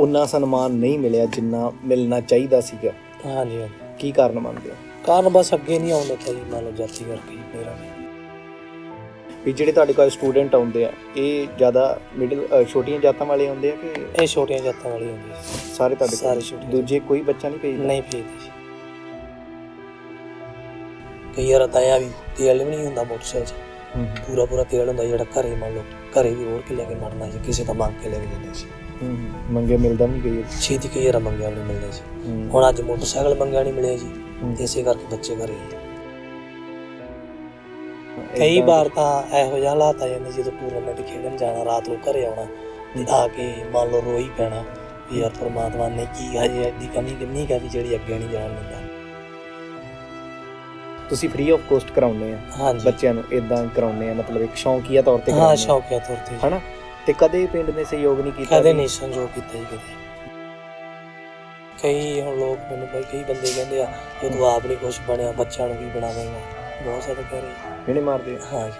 ਉਨਾ ਸਨਮਾਨ ਨਹੀਂ ਮਿਲਿਆ ਜਿੰਨਾ ਮਿਲਣਾ ਚਾਹੀਦਾ ਸੀਗਾ। ਹਾਂਜੀ ਹਾਂਜੀ। ਕੀ ਕਾਰਨ ਮੰਨਦੇ ਹੋ? ਕਾਰਨ ਬਸ ਅੱਗੇ ਨਹੀਂ ਆਉਂਦਾ ਤਾਂ ਜੀ ਮੰਨ ਲਓ ਜਾਤੀ ਕਰਕੇ ਮੇਰਾ। ਵੀ। ਜਿਹੜੇ ਤੁਹਾਡੇ ਕੋਲ ਸਟੂਡੈਂਟ ਆਉਂਦੇ ਆ ਇਹ ਜ਼ਿਆਦਾ ਮਿਡਲ ਛੋਟੀਆਂ ਜਾਤਾਂ ਵਾਲੇ ਆਉਂਦੇ ਆ ਕਿ ਇਹ ਛੋਟੀਆਂ ਜਾਤਾਂ ਵਾਲੀ ਹੁੰਦੀ ਸੀ ਸਾਰੇ ਤੁਹਾਡੇ ਕੋਲ? ਸਾਰੇ ਛੋਟੇ ਦੂਜੇ ਕੋਈ ਬੱਚਾ ਨਹੀਂ ਭੇਜਦਾ? ਨਹੀਂ ਭੇਜਦੇ ਸੀ ਕਈ ਵਾਰ ਤਾਂ ਆ ਵੀ ਤੇਲ ਵੀ ਨਹੀਂ ਹੁੰਦਾ ਮੋਟਰਸਾਈਕਲ 'ਚ। ਹੂੰ, ਪੂਰਾ ਪੂਰਾ ਤੇਲ ਹੁੰਦਾ ਜਿਹੜਾ ਘਰੇ ਮੰਨ ਲਓ ਘਰੇ ਵੀ ਰੋੜ ਕੇ ਲੈ ਕੇ ਮਰਨਾ ਜਾਂ ਕਿਸੇ ਤੋਂ ਮੰਗ ਕੇ ਲੈ ਕੇ ਜਾਂਦੇ ਸੀ ਹੂੰ, ਮੰਗੇ ਮਿਲਦਾ ਨਹੀਂ ਕਈ ਛੇਤੀ ਕਈ ਵਾਰ ਮੰਗਿਆ ਨਹੀਂ ਮਿਲਦਾ ਹੂੰ, ਹੁਣ ਅੱਜ ਮੋਟਰਸਾਈਕਲ ਮੰਗਿਆ ਨਹੀਂ ਮਿਲਿਆ ਜੀ। ਹੂੰ। ਇਸੇ ਕਰਕੇ ਬੱਚੇ ਘਰੇ ਆ। ਕਈ ਏਦਾਂ- ਵਾਰ ਤਾਂ ਇਹੋ ਜਿਹਾ ਹਾਲਾਤ ਆ ਜਾਂਦੇ ਜਦੋਂ ਟੂਰਨਾਮੈਂਟ ਖੇਡਣ ਜਾਣਾ ਰਾਤ ਨੂੰ ਘਰੇ ਆਉਣਾ ਤੇ ਆ ਕੇ ਮੰਨ ਲਓ ਰੋਈ ਪੈਣਾ ਵੀ ਯਾਰ ਪਰਮਾਤਮਾ ਨੇ ਕੀ ਹਜੇ ਐਡੀ ਕਮੀ ਕਿੰਨੀ ਕਾ ਵੀ ਜਿਹੜੀ ਅੱਗੇ ਨਹੀਂ ਜਾਣ ਦਿੰਦਾ। ਤੁਸੀਂ ਫ੍ਰੀ ਆਫ ਕੋਸਟ ਕਰਾਉਂਦੇ ਆ ਹਾਂਜੀ। ਬੱਚਿਆਂ ਨੂੰ ਇਦਾਂ ਕਰਾਉਂਦੇ ਆ ਮਤਲਬ ਇੱਕ ਸ਼ੌਂਕੀਆ ਤੌਰ ਤੇ ਹਾਂ ਕਰਾਉਂਦੇ ਆ। ਸ਼ੌਕਿਆ ਤੌਰ ਤੇ ਜੀ। ਹਨਾ? ਤੇ ਕਦੇ ਪਿੰਡ ਨੇ ਸਹਿਯੋਗ ਨਹੀਂ ਕੀਤਾ ਕਦੇ ਨਹੀਂ ਸੰਜੋਗ ਕੀਤਾ ਜੀ ਕਦੇ। ਕਈ ਹੁਣ ਲੋਕ ਮੈਨੂੰ ਬਈ ਕਈ ਬੰਦੇ ਕਹਿੰਦੇ ਆ ਜੇ ਤੂੰ ਆਪ ਨਹੀਂ ਕੁਝ ਬਣਿਆ ਬੱਚਿਆਂ ਨੂੰ ਵੀ ਬਣਾਵੇਂਗਾ? ਬਹੁਤ ਸਾਰੇ ਕਹਿ ਰਹੇ ਜਿਹੜੇ ਮਾਰਦੇ ਆ। ਹਾਂ ਜੀ।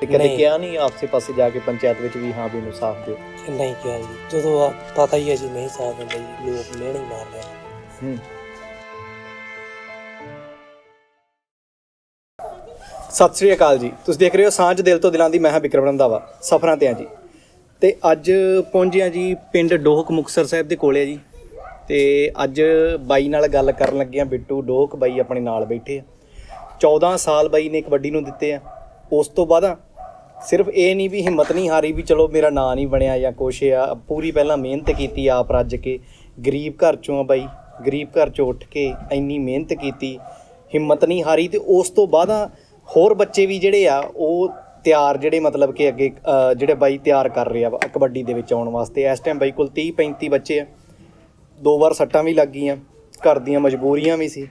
ਤੇ ਕਦੇ ਨਹੀਂ। ਕਿਹਾ ਨਹੀਂ ਆਪਸੇ ਪਾਸੇ ਜਾ ਕੇ ਪੰਚਾਇਤ ਵਿੱਚ ਵੀ ਹਾਂ ਵੀ ਇਹਨੂੰ ਸਾਥ ਦਿਓ? ਨਹੀਂ ਕਿਹਾ ਜੀ। ਜਦੋਂ ਆ ਪਤਾ ਹੀ ਹੈ ਜੀ ਨਹੀਂ ਸਾਥ ਦਿੰਦੇ ਜੀ ਲੋਕ ਮਿਹਣੇ ਮਾਰਦੇ ਆ। ਹੂੰ। ਸਤਿ ਸ੍ਰੀ ਅਕਾਲ ਜੀ। ਤੁਸੀਂ ਦੇਖ ਰਹੇ ਹੋ ਸਾਂਝ ਦਿਲ ਤੋਂ ਦਿਲਾਂ ਦੀ ਮੈਂ ਹਾਂ ਵਿਕਰਮ ਰੰਧਾਵਾ, ਸਫਰਾਂ ਤੇ ਆ ਜੀ। ਤੇ ਅੱਜ ਪਹੁੰਚੇ ਆ ਜੀ ਪਿੰਡ ਡੋਹਕ ਮੁਕਤਸਰ ਸਾਹਿਬ ਦੇ ਕੋਲੇ ਆ ਜੀ। ਤੇ ਅੱਜ ਬਾਈ ਨਾਲ ਗੱਲ ਕਰਨ ਲੱਗੇ ਆ ਬਿੱਟੂ ਡੋਹਕ, ਬਾਈ ਆਪਣੇ ਨਾਲ ਬੈਠੇ ਆ। 14 ਸਾਲ ਬਾਈ ਨੇ ਕਬੱਡੀ ਨੂੰ ਦਿੱਤੇ ਆ। ਉਸ ਤੋਂ ਬਾਅਦ ਆ, ਸਿਰਫ ਇਹ ਨਹੀਂ ਵੀ ਹਿੰਮਤ ਨਹੀਂ ਹਾਰੀ ਵੀ ਚਲੋ ਮੇਰਾ ਨਾਂ ਨਹੀਂ ਬਣਿਆ ਜਾਂ ਕੁਛ ਆ, ਪੂਰੀ ਪਹਿਲਾਂ ਮਿਹਨਤ ਕੀਤੀ ਆਪ ਰੱਜ ਕੇ। ਗਰੀਬ ਘਰ ਚੋਂ ਆ ਬਾਈ, ਗਰੀਬ ਘਰ ਚੋਂ ਉੱਠ ਕੇ ਇੰਨੀ ਮਿਹਨਤ ਕੀਤੀ, ਹਿੰਮਤ ਨਹੀਂ ਹਾਰੀ ਤੇ ਉਸ ਤੋਂ ਬਾਅਦ ਆ ਹੋਰ ਬੱਚੇ ਵੀ ਜਿਹੜੇ ਆ ਉਹ ਤਿਆਰ ਜਿਹੜੇ ਮਤਲਬ ਕਿ ਅੱਗੇ ਜਿਹੜੇ ਬਾਈ ਤਿਆਰ ਕਰ ਰਿਹਾ ਵਾ ਕਬੱਡੀ ਦੇ ਵਿੱਚ ਆਉਣ ਵਾਸਤੇ। ਇਸ ਟਾਈਮ ਬਾਈ ਕੋਲ 30 35 ਬੱਚੇ ਆ। ਦੋ ਵਾਰ ਸੱਟਾਂ ਵੀ ਲੱਗ ਗਈਆਂ ਘਰ ਦੀਆਂ ਮਜਬੂਰੀਆਂ ਵੀ ਸੀ।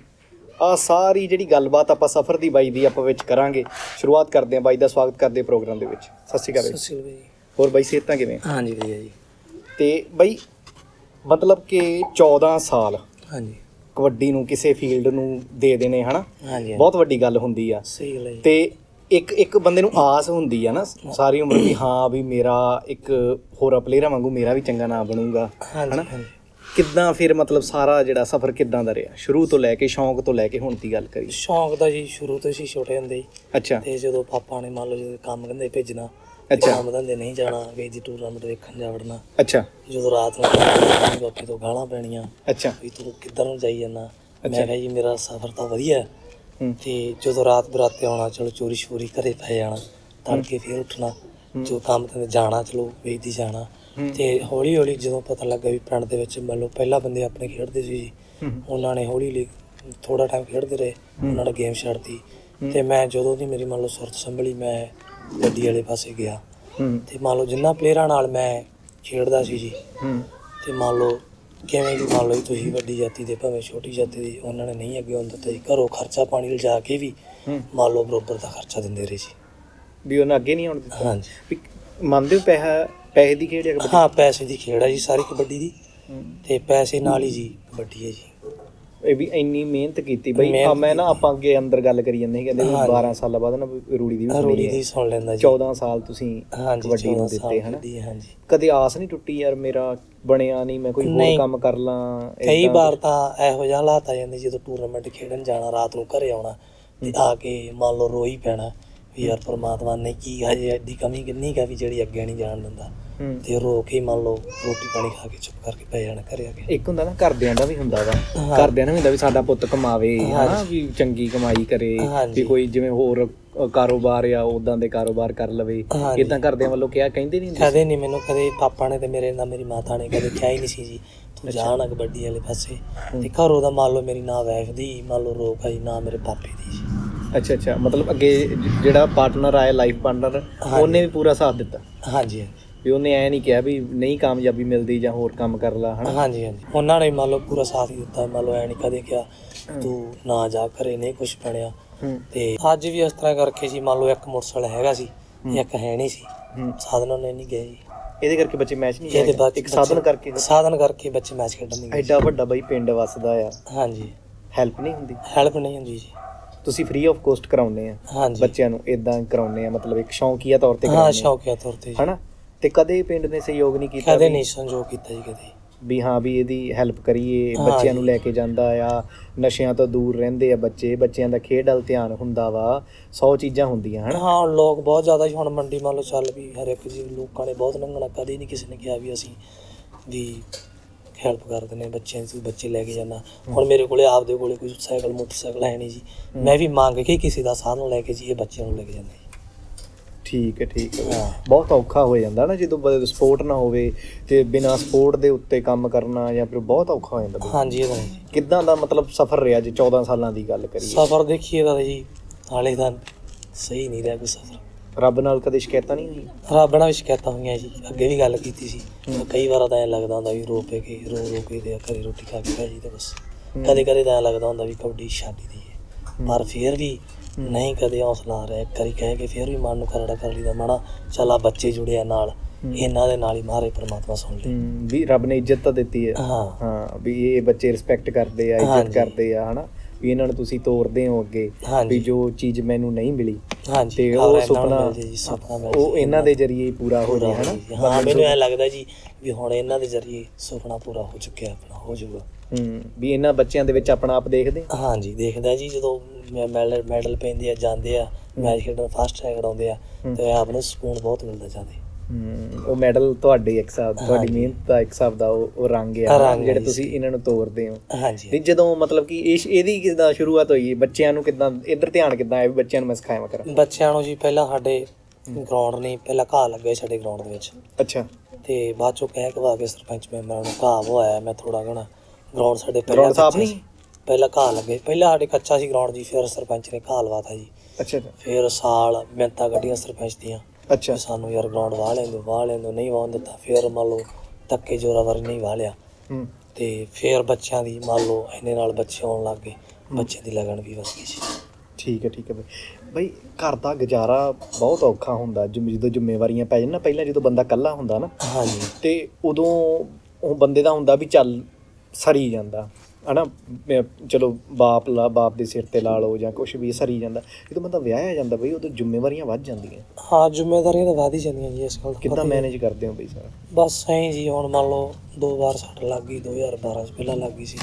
ਆ ਸਾਰੀ ਜਿਹੜੀ ਗੱਲਬਾਤ ਆਪਾਂ ਸਫ਼ਰ ਦੀ ਬਾਈ ਦੀ ਆਪਾਂ ਵਿੱਚ ਕਰਾਂਗੇ। ਸ਼ੁਰੂਆਤ ਕਰਦੇ ਹਾਂ ਬਾਈ ਦਾ ਸਵਾਗਤ ਕਰਦੇ ਪ੍ਰੋਗਰਾਮ ਦੇ ਵਿੱਚ। ਸਤਿ ਸ਼੍ਰੀ ਅਕਾਲ ਬਾਈ। ਸੁਸ਼ੀਲ ਭਾਈ ਹੋਰ ਬਾਈ ਸਿਹਤਾਂ ਕਿਵੇਂ? ਹਾਂਜੀ ਵਧੀਆ ਜੀ। ਤੇ ਬਾਈ ਮਤਲਬ ਕਿ 14 ਸਾਲ ਹਾਂਜੀ। ਕਬੱਡੀ ਨੂੰ ਕਿਸੇ ਫੀਲਡ ਨੂੰ ਦੇ ਦੇਣੇ ਹਨਾ? ਹਾਂਜੀ। ਬਹੁਤ ਵੱਡੀ ਗੱਲ ਹੁੰਦੀ ਆ। ਸਹੀ ਗੱਲ ਹੈ ਜੀ। ਤੇ ਇੱਕ ਇੱਕ ਬੰਦੇ ਨੂੰ ਆਸ ਹੁੰਦੀ ਆ ਨਾ ਸਾਰੀ ਉਮਰ ਵੀ ਹਾਂ ਵੀ ਮੇਰਾ ਇੱਕ ਹੋਰਾ ਪਲੇਅਰਾਂ ਵਾਂਗੂ ਮੇਰਾ ਵੀ ਚੰਗਾ ਨਾਮ ਬਣੂਗਾ ਹਾਂਜੀ ਹਨਾ? ਹਾਂਜੀ। ਕਿੱਦਾਂ ਫਿਰ ਮਤਲਬ ਸਾਰਾ ਜਿਹੜਾ ਸਫ਼ਰ ਕਿੱਦਾਂ ਦਾ ਰਿਹਾ? ਸ਼ੁਰੂ ਤੋਂ ਲੈ ਕੇ ਸ਼ੌਂਕ ਤੋਂ ਲੈ ਕੇ ਹੁਣ ਦੀ ਗੱਲ ਕਰੀ ਸ਼ੌਂਕ ਦਾ ਜੀ ਸ਼ੁਰੂ ਤੋਂ ਸੀ ਛੋਟੇ ਹੁੰਦੇ ਹੀ। ਅੱਛਾ। ਤੇ ਜਦੋਂ ਪਾਪਾ ਨੇ ਮੰਨ ਲਓ ਜਦੋਂ ਕੰਮ ਕਹਿੰਦੇ ਭੇਜਣਾ ਅੱਛਾ। ਕੰਮ ਧੰਦੇ ਨਹੀਂ ਜਾਣਾ ਵੀ ਦੀ ਟੂਰਨਾਮੈਂਟ ਵੇਖਣ ਜਾ ਵੜਨਾ। ਅੱਛਾ। ਜਦੋਂ ਰਾਤ ਨੂੰ ਬਾਪੀ ਤੋਂ ਗਾਲਾਂ ਪੈਣੀਆਂ ਅੱਛਾ। ਵੀ ਤੂੰ ਕਿੱਧਰ ਨੂੰ ਜਾਈ ਜਾਂਦਾ। ਮੈਂ ਕਿਹਾ ਜੀ ਮੇਰਾ ਸਫ਼ਰ ਤਾਂ ਵਧੀਆ ਹੈ। ਹੂੰ। ਤੇ ਜਦੋਂ ਰਾਤ ਬਰਾਤੇ ਆਉਣਾ ਚਲੋ ਚੋਰੀ ਛੋਰੀ ਘਰੇ ਪੈ ਜਾਣਾ ਤੜਕੇ ਫੇਰ ਉੱਠਣਾ। ਜੋ ਕੰਮ ਤੇ ਜਾਣਾ ਚਲੋ ਵੇਚਦੀ ਜਾਣਾ। ਹੂੰ। ਤੇ ਹੌਲੀ ਹੌਲੀ ਜਦੋਂ ਪਤਾ ਲੱਗਾ ਵੀ ਪਿੰਡ ਦੇ ਵਿੱਚ ਮੰਨ ਲਓ ਪਹਿਲਾਂ ਬੰਦੇ ਆਪਣੇ ਖੇਡਦੇ ਸੀ ਜੀ ਹੂੰ। ਉਹਨਾਂ ਨੇ ਹੌਲੀ ਹੌਲੀ ਥੋੜਾ ਟਾਈਮ ਖੇਡਦੇ ਰਹੇ ਉਹਨਾਂ ਨੇ ਗੇਮ ਛੱਡਤੀ। ਤੇ ਮੈਂ ਜਦੋਂ ਦੀ ਮੇਰੀ ਮੰਨ ਲਓ ਸੁਰਤ ਸੰਭਲੀ ਮੈਂ ਗੱਡੀ ਵਾਲੇ ਪਾਸੇ ਗਿਆ। ਹੂੰ। ਤੇ ਮੰਨ ਲਓ ਜਿੰਨਾ ਪਲੇਅਰਾਂ ਨਾਲ ਮੈਂ ਖੇਡਦਾ ਸੀ ਜੀ। ਹੂੰ। ਤੇ ਮੰਨ ਲਓ ਕਿਵੇਂ ਵੀ ਮੰਨ ਲਓ ਜੀ ਤੁਸੀਂ ਵੱਡੀ ਜਾਤੀ ਦੇ ਭਾਵੇਂ ਛੋਟੀ ਜਾਤੀ ਦੇ ਉਹਨਾਂ ਨੇ ਨਹੀਂ ਅੱਗੇ ਹੁੰਦਾ ਤਾਂ ਜੀ। ਘਰੋਂ ਖਰਚਾ ਪਾਣੀ ਲਿਜਾ ਕੇ ਵੀ ਹੂੰ। ਮੰਨ ਲਓ ਬਰੋਬਰ ਦਾ ਖਰਚਾ ਦਿੰਦੇ ਰਹੇ ਜੀ ਵੀ ਉਹਨਾਂ ਅੱਗੇ ਨਹੀਂ ਆਉਣ ਦਿੱਤਾ। ਹਾਂਜੀ। ਵੀ ਮੰਨਦੇ ਹੋ ਪੈਸਾ ਪੈਸੇ ਦੀ ਖੇਡ ਹੈ ਕਬੱਡੀ? ਹਾਂ ਪੈਸੇ ਦੀ ਖੇਡ ਹੈ ਜੀ ਸਾਰੀ ਕਬੱਡੀ ਦੀ। ਹੂੰ। ਤੇ ਪੈਸੇ ਨਾਲ ਹੀ ਜੀ ਕਬੱਡੀ ਹੈ ਜੀ। ਇਹ ਵੀ ਇੰਨੀ ਮਿਹਨਤ ਕੀਤੀ ਬਈ ਆ ਮੈਂ ਨਾ ਆਪਾਂ ਅੱਗੇ ਅੰਦਰ ਗੱਲ ਕਰੀ ਜਾਂਦੇ ਸੀ ਕਹਿੰਦੇ ਵੀ ਹਾਂਜੀ। 12 ਸਾਲਾਂ ਬਾਅਦ ਨਾ ਰੂੜੀ ਦੀ ਵੀ ਸੁਣੀ ਰੋੜੀ ਹੈ। ਦੀ ਸੁਣ ਲੈਂਦਾ ਜੀ 14 ਸਾਲ ਤੁਸੀਂ ਕਬੱਡੀ ਨੂੰ 14 ਸਾਲ ਦਿੱਤੇ ਹਨਾ ਹਾਂਜੀ ਕਦੇ ਆਸ ਨਹੀਂ ਟੁੱਟੀ ਯਾਰ ਮੇਰਾ ਬਣਿਆ ਨਹੀਂ ਮੈਂ ਕੋਈ ਹੋਰ। ਕੰਮ ਕਰ ਲਾਂ ਕਈ। ਵਾਰ ਤਾਂ ਇਹੋ ਜਿਹਾ ਹਾਲਾਤ ਆ ਜਾਂਦੇ ਜਦੋਂ ਟੂਰਨਾਮੈਂਟ ਖੇਡਣ ਜਾਣਾ ਰਾਤ ਨੂੰ ਘਰੇ ਆਉਣਾ ਤੇ ਆ ਕੇ ਮੰਨ ਲਓ ਰੋਈ ਪੈਣਾ ਵੀ ਯਾਰ ਪਰਮਾਤਮਾ ਨੇ ਕੀ ਹਜੇ ਐਡੀ ਕਮੀ ਕਿੰਨੀ ਕਾ ਵੀ ਜਿਹੜੀ ਅੱਗੇ ਨਹੀਂ ਜਾਣ ਦਿੰਦਾ। ਤੇ ਰੋ ਕੇ ਮੰਨ ਲਓ ਰੋਟੀ ਪਾਣੀ ਖਾ ਕੇ ਚੁੱਪ ਕਰਕੇ ਪੈ ਜਾਣਾ ਘਰੇ ਆ ਕੇ। ਇੱਕ ਹੁੰਦਾ ਨਾ ਘਰਦਿਆਂ ਦਾ ਵੀ ਹੁੰਦਾ ਵਾ। ਘਰਦਿਆਂ ਵੀ ਹੁੰਦਾ ਵੀ ਸਾਡਾ ਪੁੱਤ ਕਮਾਵੇ ਹਨਾ। ਵੀ ਚੰਗੀ ਕਮਾਈ ਕਰੇ। ਵੀ ਕੋਈ ਜਿਵੇਂ ਹੋਰ ਕਾਰੋਬਾਰ ਆ ਉਦਾਂ ਦੇ ਕਾਰੋਬਾਰ ਕਰ ਲਵੇ। ਇਦਾਂ ਘਰਦਿਆਂ ਵੱਲੋਂ ਕਿਹਾ ਕਹਿੰਦੇ ਨਹੀਂ ਕਦੇ ਨਹੀਂ ਮੈਨੂੰ ਕਦੇ ਪਾਪਾ ਨੇ ਤੇ ਮੇਰੇ ਨਾਲ ਮੇਰੀ ਮਾਤਾ ਨੇ ਕਦੇ ਕਿਹਾ ਹੀ ਨਹੀਂ ਸੀ ਜੀ। ਤੂੰ ਜਾ ਨਾ ਕਬੱਡੀ ਵਾਲੇ ਪਾਸੇ। ਤੇ ਘਰੋਂ ਦਾ ਮੰਨ ਲਓ ਮੇਰੀ ਨਾ ਵਾਈਫ ਦੀ ਮੰਨ ਲਓ ਰੋਕ ਆਈ ਨਾ ਮੇਰੇ ਪਾਪੇ ਦੀ ਜੀ। ਅੱਛਾ ਅੱਛਾ। ਮਤਲਬ ਅੱਗੇ ਜਿਹੜਾ ਪਾਰਟਨਰ ਆਇਆ ਲਾਈਫ ਪਾਰਟਨਰ। ਉਹਨੇ ਵੀ ਪੂਰਾ ਸਾਥ ਦਿੱਤਾ? ਹਾਂਜੀ ਹਾਂਜੀ। ਵੀ ਉਹਨੇ ਐ ਨਹੀਂ ਕਿਹਾ ਵੀ ਨਹੀਂ ਕਾਮਯਾਬੀ ਮਿਲਦੀ ਜਾਂ ਹੋਰ ਕੰਮ ਕਰ ਲਾ ਹਨਾ? ਹਾਂਜੀ ਹਾਂਜੀ। ਉਹਨਾਂ ਨੇ ਮੰਨ ਲਓ ਪੂਰਾ ਸਾਥ ਹੀ ਦਿੱਤਾ। ਮੰਨ ਲਓ ਐ ਨਹੀਂ ਕਦੇ ਕਿਹਾ ਤੂੰ ਨਾ ਜਾ ਘਰੇ ਨਹੀਂ ਕੁਝ ਬਣਿਆ। ਹੂੰ। ਤੇ ਅੱਜ ਵੀ ਇਸ ਤਰ੍ਹਾਂ ਕਰਕੇ ਜੀ ਮੰਨ ਲਓ ਇੱਕ ਮੋਟਰਸਾਈਕਲ ਹੈਗਾ ਸੀ ਇੱਕ ਹੈ ਨਹੀਂ ਸੀ। ਹੂੰ। ਸਾਧਨ ਉਹਨੇ ਨਹੀਂ ਗਏ ਇਹਦੇ ਕਰਕੇ ਬੱਚੇ ਮੈਚ ਨਹੀਂ ਖੇਡਦੇ? ਇੱਕ ਸਾਧਨ ਕਰਕੇ ਸਾਧਨ ਕਰਕੇ ਬੱਚੇ ਮੈਚ ਖੇਡਣ ਨਹੀਂ ਐਡਾ ਵੱਡਾ ਬਈ ਪਿੰਡ ਵਸਦਾ ਆ। ਹਾਂਜੀ। ਹੈਲਪ ਨਹੀਂ ਹੁੰਦੀ? ਹੈਲਪ ਨਹੀਂ ਹੁੰਦੀ ਜੀ। ਤੁਸੀਂ ਫ੍ਰੀ ਆਫ ਕੋਸਟ ਕਰਾਉਂਦੇ ਆ। ਬੱਚਿਆਂ ਨੂੰ ਇਦਾਂ ਕਰਾਉਂਦੇ ਆ ਮਤਲਬ ਇੱਕ ਸ਼ੌਂਕੀਆ ਤੌਰ ਤੇ ਹਾਂ ਕਰਾਉਂਦੇ ਆ। ਸ਼ੌਕਿਆ ਤੌਰ ਤੇ ਹਨਾ? ਤੇ ਕਦੇ ਪਿੰਡ ਨੇ ਸਹਿਯੋਗ ਨਹੀਂ ਕੀਤਾ ਕਦੇ ਨਹੀਂ ਸੰਜੋਗ ਕੀਤਾ ਜੀ ਕਦੇ। ਵੀ ਹਾਂ ਵੀ ਇਹਦੀ ਹੈਲਪ ਕਰੀਏ ਬੱਚਿਆਂ ਨੂੰ। ਲੈ ਕੇ ਜਾਂਦਾ ਆ ਨਸ਼ਿਆਂ ਤੋਂ ਦੂਰ ਰਹਿੰਦੇ ਆ ਬੱਚੇ ਬੱਚਿਆਂ ਦਾ ਖੇਡ ਵੱਲ ਧਿਆਨ ਹੁੰਦਾ ਵਾ 100 ਚੀਜ਼ਾਂ ਹੁੰਦੀਆਂ ਹਨ? ਹਾਂ ਲੋਕ ਬਹੁਤ ਜ਼ਿਆਦਾ ਜੀ ਹੁਣ ਮੰਡੀ ਮੰਨ ਲਓ ਚੱਲ ਵੀ ਹਰ ਇੱਕ ਜੀ ਲੋਕਾਂ ਨੇ ਬਹੁਤ ਲੰਘਣਾ ਕਦੇ ਨਹੀਂ ਕਿਸੇ ਨੇ ਕਿਹਾ ਵੀ ਅਸੀਂ ਵੀ ਹੈਲਪ ਕਰਦੇ ਨੇ ਬੱਚਿਆਂ ਦੀ ਤੂੰ ਬੱਚੇ ਲੈ ਕੇ ਜਾਣਾ। ਹੁਣ ਮੇਰੇ ਕੋਲੇ ਆਪਦੇ ਕੋਲੇ ਕੋਈ ਸਾਈਕਲ ਮੋਟਰਸਾਈਕਲ ਹੈ ਨਹੀਂ ਜੀ। ਮੈਂ ਵੀ ਮੰਗ ਕੇ ਕਿਸੇ ਦਾ ਸਾਧਨ ਲੈ ਕੇ ਜੀ ਇਹ ਬੱਚਿਆਂ ਨੂੰ ਲੈ ਕੇ ਜਾਂਦਾ ਠੀਕ ਹੈ ਠੀਕ ਹੈ। ਬਹੁਤ ਔਖਾ ਹੋ ਜਾਂਦਾ ਨਾ ਜਦੋਂ ਸਪੋਰਟ ਨਾ ਹੋਵੇ ਤੇ ਬਿਨਾਂ ਸਪੋਰਟ ਦੇ ਉੱਤੇ ਕੰਮ ਕਰਨਾ ਜਾਂ ਫਿਰ ਬਹੁਤ ਔਖਾ ਹੋ ਜਾਂਦਾ। ਹਾਂਜੀ ਇਹ ਤਾਂ ਕਿੱਦਾਂ ਦਾ ਮਤਲਬ ਸਫ਼ਰ ਰਿਹਾ ਜੇ 14 ਸਾਲਾਂ ਦੀ ਗੱਲ ਕਰੀਏ? ਸਫ਼ਰ ਦੇਖੀਏ ਤਾਂ ਜੀ ਹਾਲੇ ਤਾਂ ਸਹੀ ਨਹੀਂ ਰਿਹਾ ਕੋਈ ਸਫ਼ਰ। ਰੱਬ ਨਾਲ ਕਦੇ ਸ਼ਿਕਾਇਤਾਂ ਨਹੀਂ ਹੋਈ ਰੱਬ ਨਾਲ ਸ਼ਿਕਾਇਤਾਂ ਹੋਈਆਂ ਜੀ। ਅੱਗੇ ਵੀ ਗੱਲ ਕੀਤੀ ਸੀ। ਕਈ ਵਾਰ ਤਾਂ ਐਂ ਲੱਗਦਾ ਹੁੰਦਾ ਵੀ ਰੋ ਪੇ ਕੇ ਰੋ ਰੋ ਕੇ ਤੇ ਘਰੇ ਰੋਟੀ ਖਾ ਕੇ ਜੀ ਤੇ ਬਸ। ਕਦੇ ਕਦੇ ਤਾਂ ਐਂ ਲੱਗਦਾ ਹੁੰਦਾ ਵੀ ਕਬੱਡੀ ਛੱਡ ਦਈਏ। ਪਰ ਫਿਰ ਵੀ ਨਹੀਂ ਕਦੇ ਹੌਸਲਾ ਰਿਹਾ ਇੱਕ ਵਾਰੀ ਕਹਿ ਕੇ ਫਿਰ ਵੀ ਮਨ ਨੂੰ ਕਰੜਾ ਕਰ ਲਈਦਾ ਮਾਣਾ ਚੱਲ ਆ ਬੱਚੇ ਜੁੜਿਆ ਨਾਲ ਇਹਨਾਂ ਦੇ ਨਾਲ ਹੀ ਮਾਰੇ ਪ੍ਰਮਾਤਮਾ ਸੁਣ ਲਈ ਵੀ ਰੱਬ ਨੇ ਇੱਜ਼ਤ ਤਾਂ ਦਿੱਤੀ ਹੈ। ਹਾਂ। ਵੀ ਇਹ ਬੱਚੇ ਰਿਸਪੈਕਟ ਕਰਦੇ ਆ ਇੱਜ਼ਤ। ਕਰਦੇ ਆ ਹਨਾ? ਵੀ ਇਹਨਾਂ ਨੂੰ ਤੁਸੀਂ ਤੋਰਦੇ ਹੋ ਅੱਗੇ ਵੀ ਜੋ ਚੀਜ਼ ਮੈਨੂੰ ਨਹੀਂ ਮਿਲੀ ਤੇ ਉਹ ਸੁਪਨਾ ਉਹ ਇਹਨਾਂ ਦੇ ਜਰੀਏ ਹੀ ਪੂਰਾ ਹੋ ਜਾਏ ਹਨਾ। ਹਾਂ ਮੈਨੂੰ ਐ ਲੱਗਦਾ ਜੀ ਵੀ ਹੁਣ ਇਹਨਾਂ ਦੇ ਜ਼ਰੀਏ ਸੁਪਨਾ ਪੂਰਾ ਹੋ ਚੁੱਕਿਆ ਆਪਣਾ ਹੋ ਜਾਊਗਾ। ਹਮ, ਵੀ ਇਹਨਾਂ ਬੱਚਿਆਂ ਦੇ ਵਿੱਚ ਆਪਣਾ ਆਪ ਦੇਖਦੇ? ਹਾਂਜੀ ਦੇਖਦਾ ਜੀ ਜਦੋਂ ਮੈਡਲ ਮੈਡਲ ਪੈਂਦੇ ਆ ਜਾਂਦੇ ਆ ਮੈਚ ਖੇਡਣ ਫਸਟ ਰੈਂਕ ਆਉਂਦੇ ਆ ਤੇ ਆਪ ਨੂੰ ਸਕੂਨ ਬਹੁਤ ਮਿਲਦਾ ਜਾਂਦੇ। ਉਹ ਮੈਡਲ ਤੁਹਾਡੇ ਇੱਕ ਹਿਸਾਬ ਤੁਹਾਡੀ। ਮਿਹਨਤ ਦਾ ਇੱਕ ਹਿਸਾਬ ਦਾ ਉਹ ਰੰਗ ਆ ਜਿਹੜੇ। ਤੁਸੀਂ ਇਹਨਾਂ ਨੂੰ ਤੋਰਦੇ ਹੋ। ਹਾਂਜੀ। ਤੇ ਜਦੋਂ ਮਤਲਬ ਕਿ ਇਸ ਇਹਦੀ ਕਿਦਾਂ ਸ਼ੁਰੂਆਤ ਹੋਈ? ਬੱਚਿਆਂ ਨੂੰ ਕਿਦਾਂ ਇੱਧਰ ਧਿਆਨ ਕਿਦਾਂ ਆਇਆ ਬੱਚਿਆਂ ਨੂੰ ਮੈਂ ਸਿਖਾਇਆ ਕਰਾਂ? ਬੱਚਿਆਂ ਨੂੰ ਜੀ ਪਹਿਲਾਂ ਸਾਡੇ ਗਰਾਊਂਡ ਨਹੀਂ ਪਹਿਲਾਂ ਘਾਹ ਲੱਗੇ ਸਾਡੇ ਗਰਾਊਂਡ ਦੇ ਵਿੱਚ। ਅੱਛਾ। ਤੇ ਬਾਅਦ ਚੋਂ ਕਹਿ ਕਵਾ ਕੇ ਸਰਪੰਚ ਮੈਂਬਰਾਂ ਨੂੰ ਘਾਹ ਬਵਾਇਆ ਮੈਂ ਥੋੜਾ ਘਣਾ ਗਰਾਊਂਡ ਸਾਡੇ Ground ਸਾਫ਼ ਕੱਚਾ? ਸੀ। ਪਹਿਲਾਂ ਘਾਹ ਲੱਗੇ। ਪਹਿਲਾਂ ਸਾਡੇ ਕੱਚਾ ਸੀ ਗਰਾਊਂਡ ਜੀ ਫਿਰ ਸਰਪੰਚ ਨੇ ਘਾਹ ਲਵਾਤਾ ਜੀ। ਅੱਛਾ ਫਿਰ ਸਾਲ ਮਿਹਨਤਾਂ ਕੱਢੀਆਂ ਸਰਪੰਚ ਦੀਆਂ। ਅੱਛਾ। ਵੀ ਸਾਨੂੰ ਯਾਰ ਗਰਾਊਂਡ ਵਾਹ ਲੈਂਦੇ ਵਾਹ ਲੈਂਦੇ ਨਹੀਂ ਵਾਹੁਣ ਦਿੱਤਾ। ਫਿਰ ਮੰਨ ਲਓ ਧੱਕੇ ਜ਼ੋਰਾਵਰ ਨਹੀਂ ਵਾਹ ਲਿਆ। ਹਮ ਤੇ ਫਿਰ ਬੱਚਿਆਂ ਦੀ ਮੰਨ ਲਓ ਇਹਨੇ ਨਾਲ ਬੱਚੇ ਆਉਣ ਲੱਗ ਗਏ। ਬੱਚੇ ਦੀ ਲਗਨ ਵੀ ਵਸ ਗਈ ਸੀ। ਠੀਕ ਹੈ ਠੀਕ ਹੈ ਬਈ। ਬਈ ਘਰ ਦਾ ਗੁਜ਼ਾਰਾ ਬਹੁਤ ਔਖਾ ਹੁੰਦਾ। ਜਿਵੇਂ ਜਦੋਂ ਜ਼ਿੰਮੇਵਾਰੀਆਂ ਪੈ ਜਾਣ ਨਾ ਪਹਿਲਾਂ ਜਦੋਂ ਬੰਦਾ ਇਕੱਲਾ ਹੁੰਦਾ ਨਾ ਹਾਂਜੀ। ਤੇ ਉਦੋਂ ਉਹ ਬੰਦੇ ਦਾ ਹੁੰਦਾ ਵੀ ਚੱਲ ਸਰੀ ਜਾਂਦਾ। ਹਨਾ ਚਲੋ ਬਾਪ ਲਾ ਬਾਪ ਦੇ ਸਿਰ ਤੇ ਲਾ ਲਓ ਜਾਂ ਕੁਝ ਵੀ ਸਰੀ ਜਾਂਦਾ। ਜਦੋਂ ਬੰਦਾ ਵਿਆਹਿਆ ਜਾਂਦਾ ਬਈ ਉਦੋਂ ਜ਼ਿੰਮੇਵਾਰੀਆਂ ਵੱਧ ਜਾਂਦੀਆਂ। ਹਾਂ ਜ਼ਿੰਮੇਵਾਰੀਆਂ ਤਾਂ ਵਧ ਹੀ ਜਾਂਦੀਆਂ ਜੀ ਇਸ ਗੱਲ ਦਾ ਕਿੱਦਾਂ। ਮੈਨੇਜ ਕਰਦੇ ਹੋ ਬਈ ਸਾਰਾ? ਬਸ ਐਂ ਜੀ ਹੁਣ ਮੰਨ ਲਓ ਦੋ ਵਾਰ ਸੱਟ ਲੱਗ ਗਈ 2012 ਚ ਪਹਿਲਾਂ ਲੱਗ ਗਈ ਸੀ।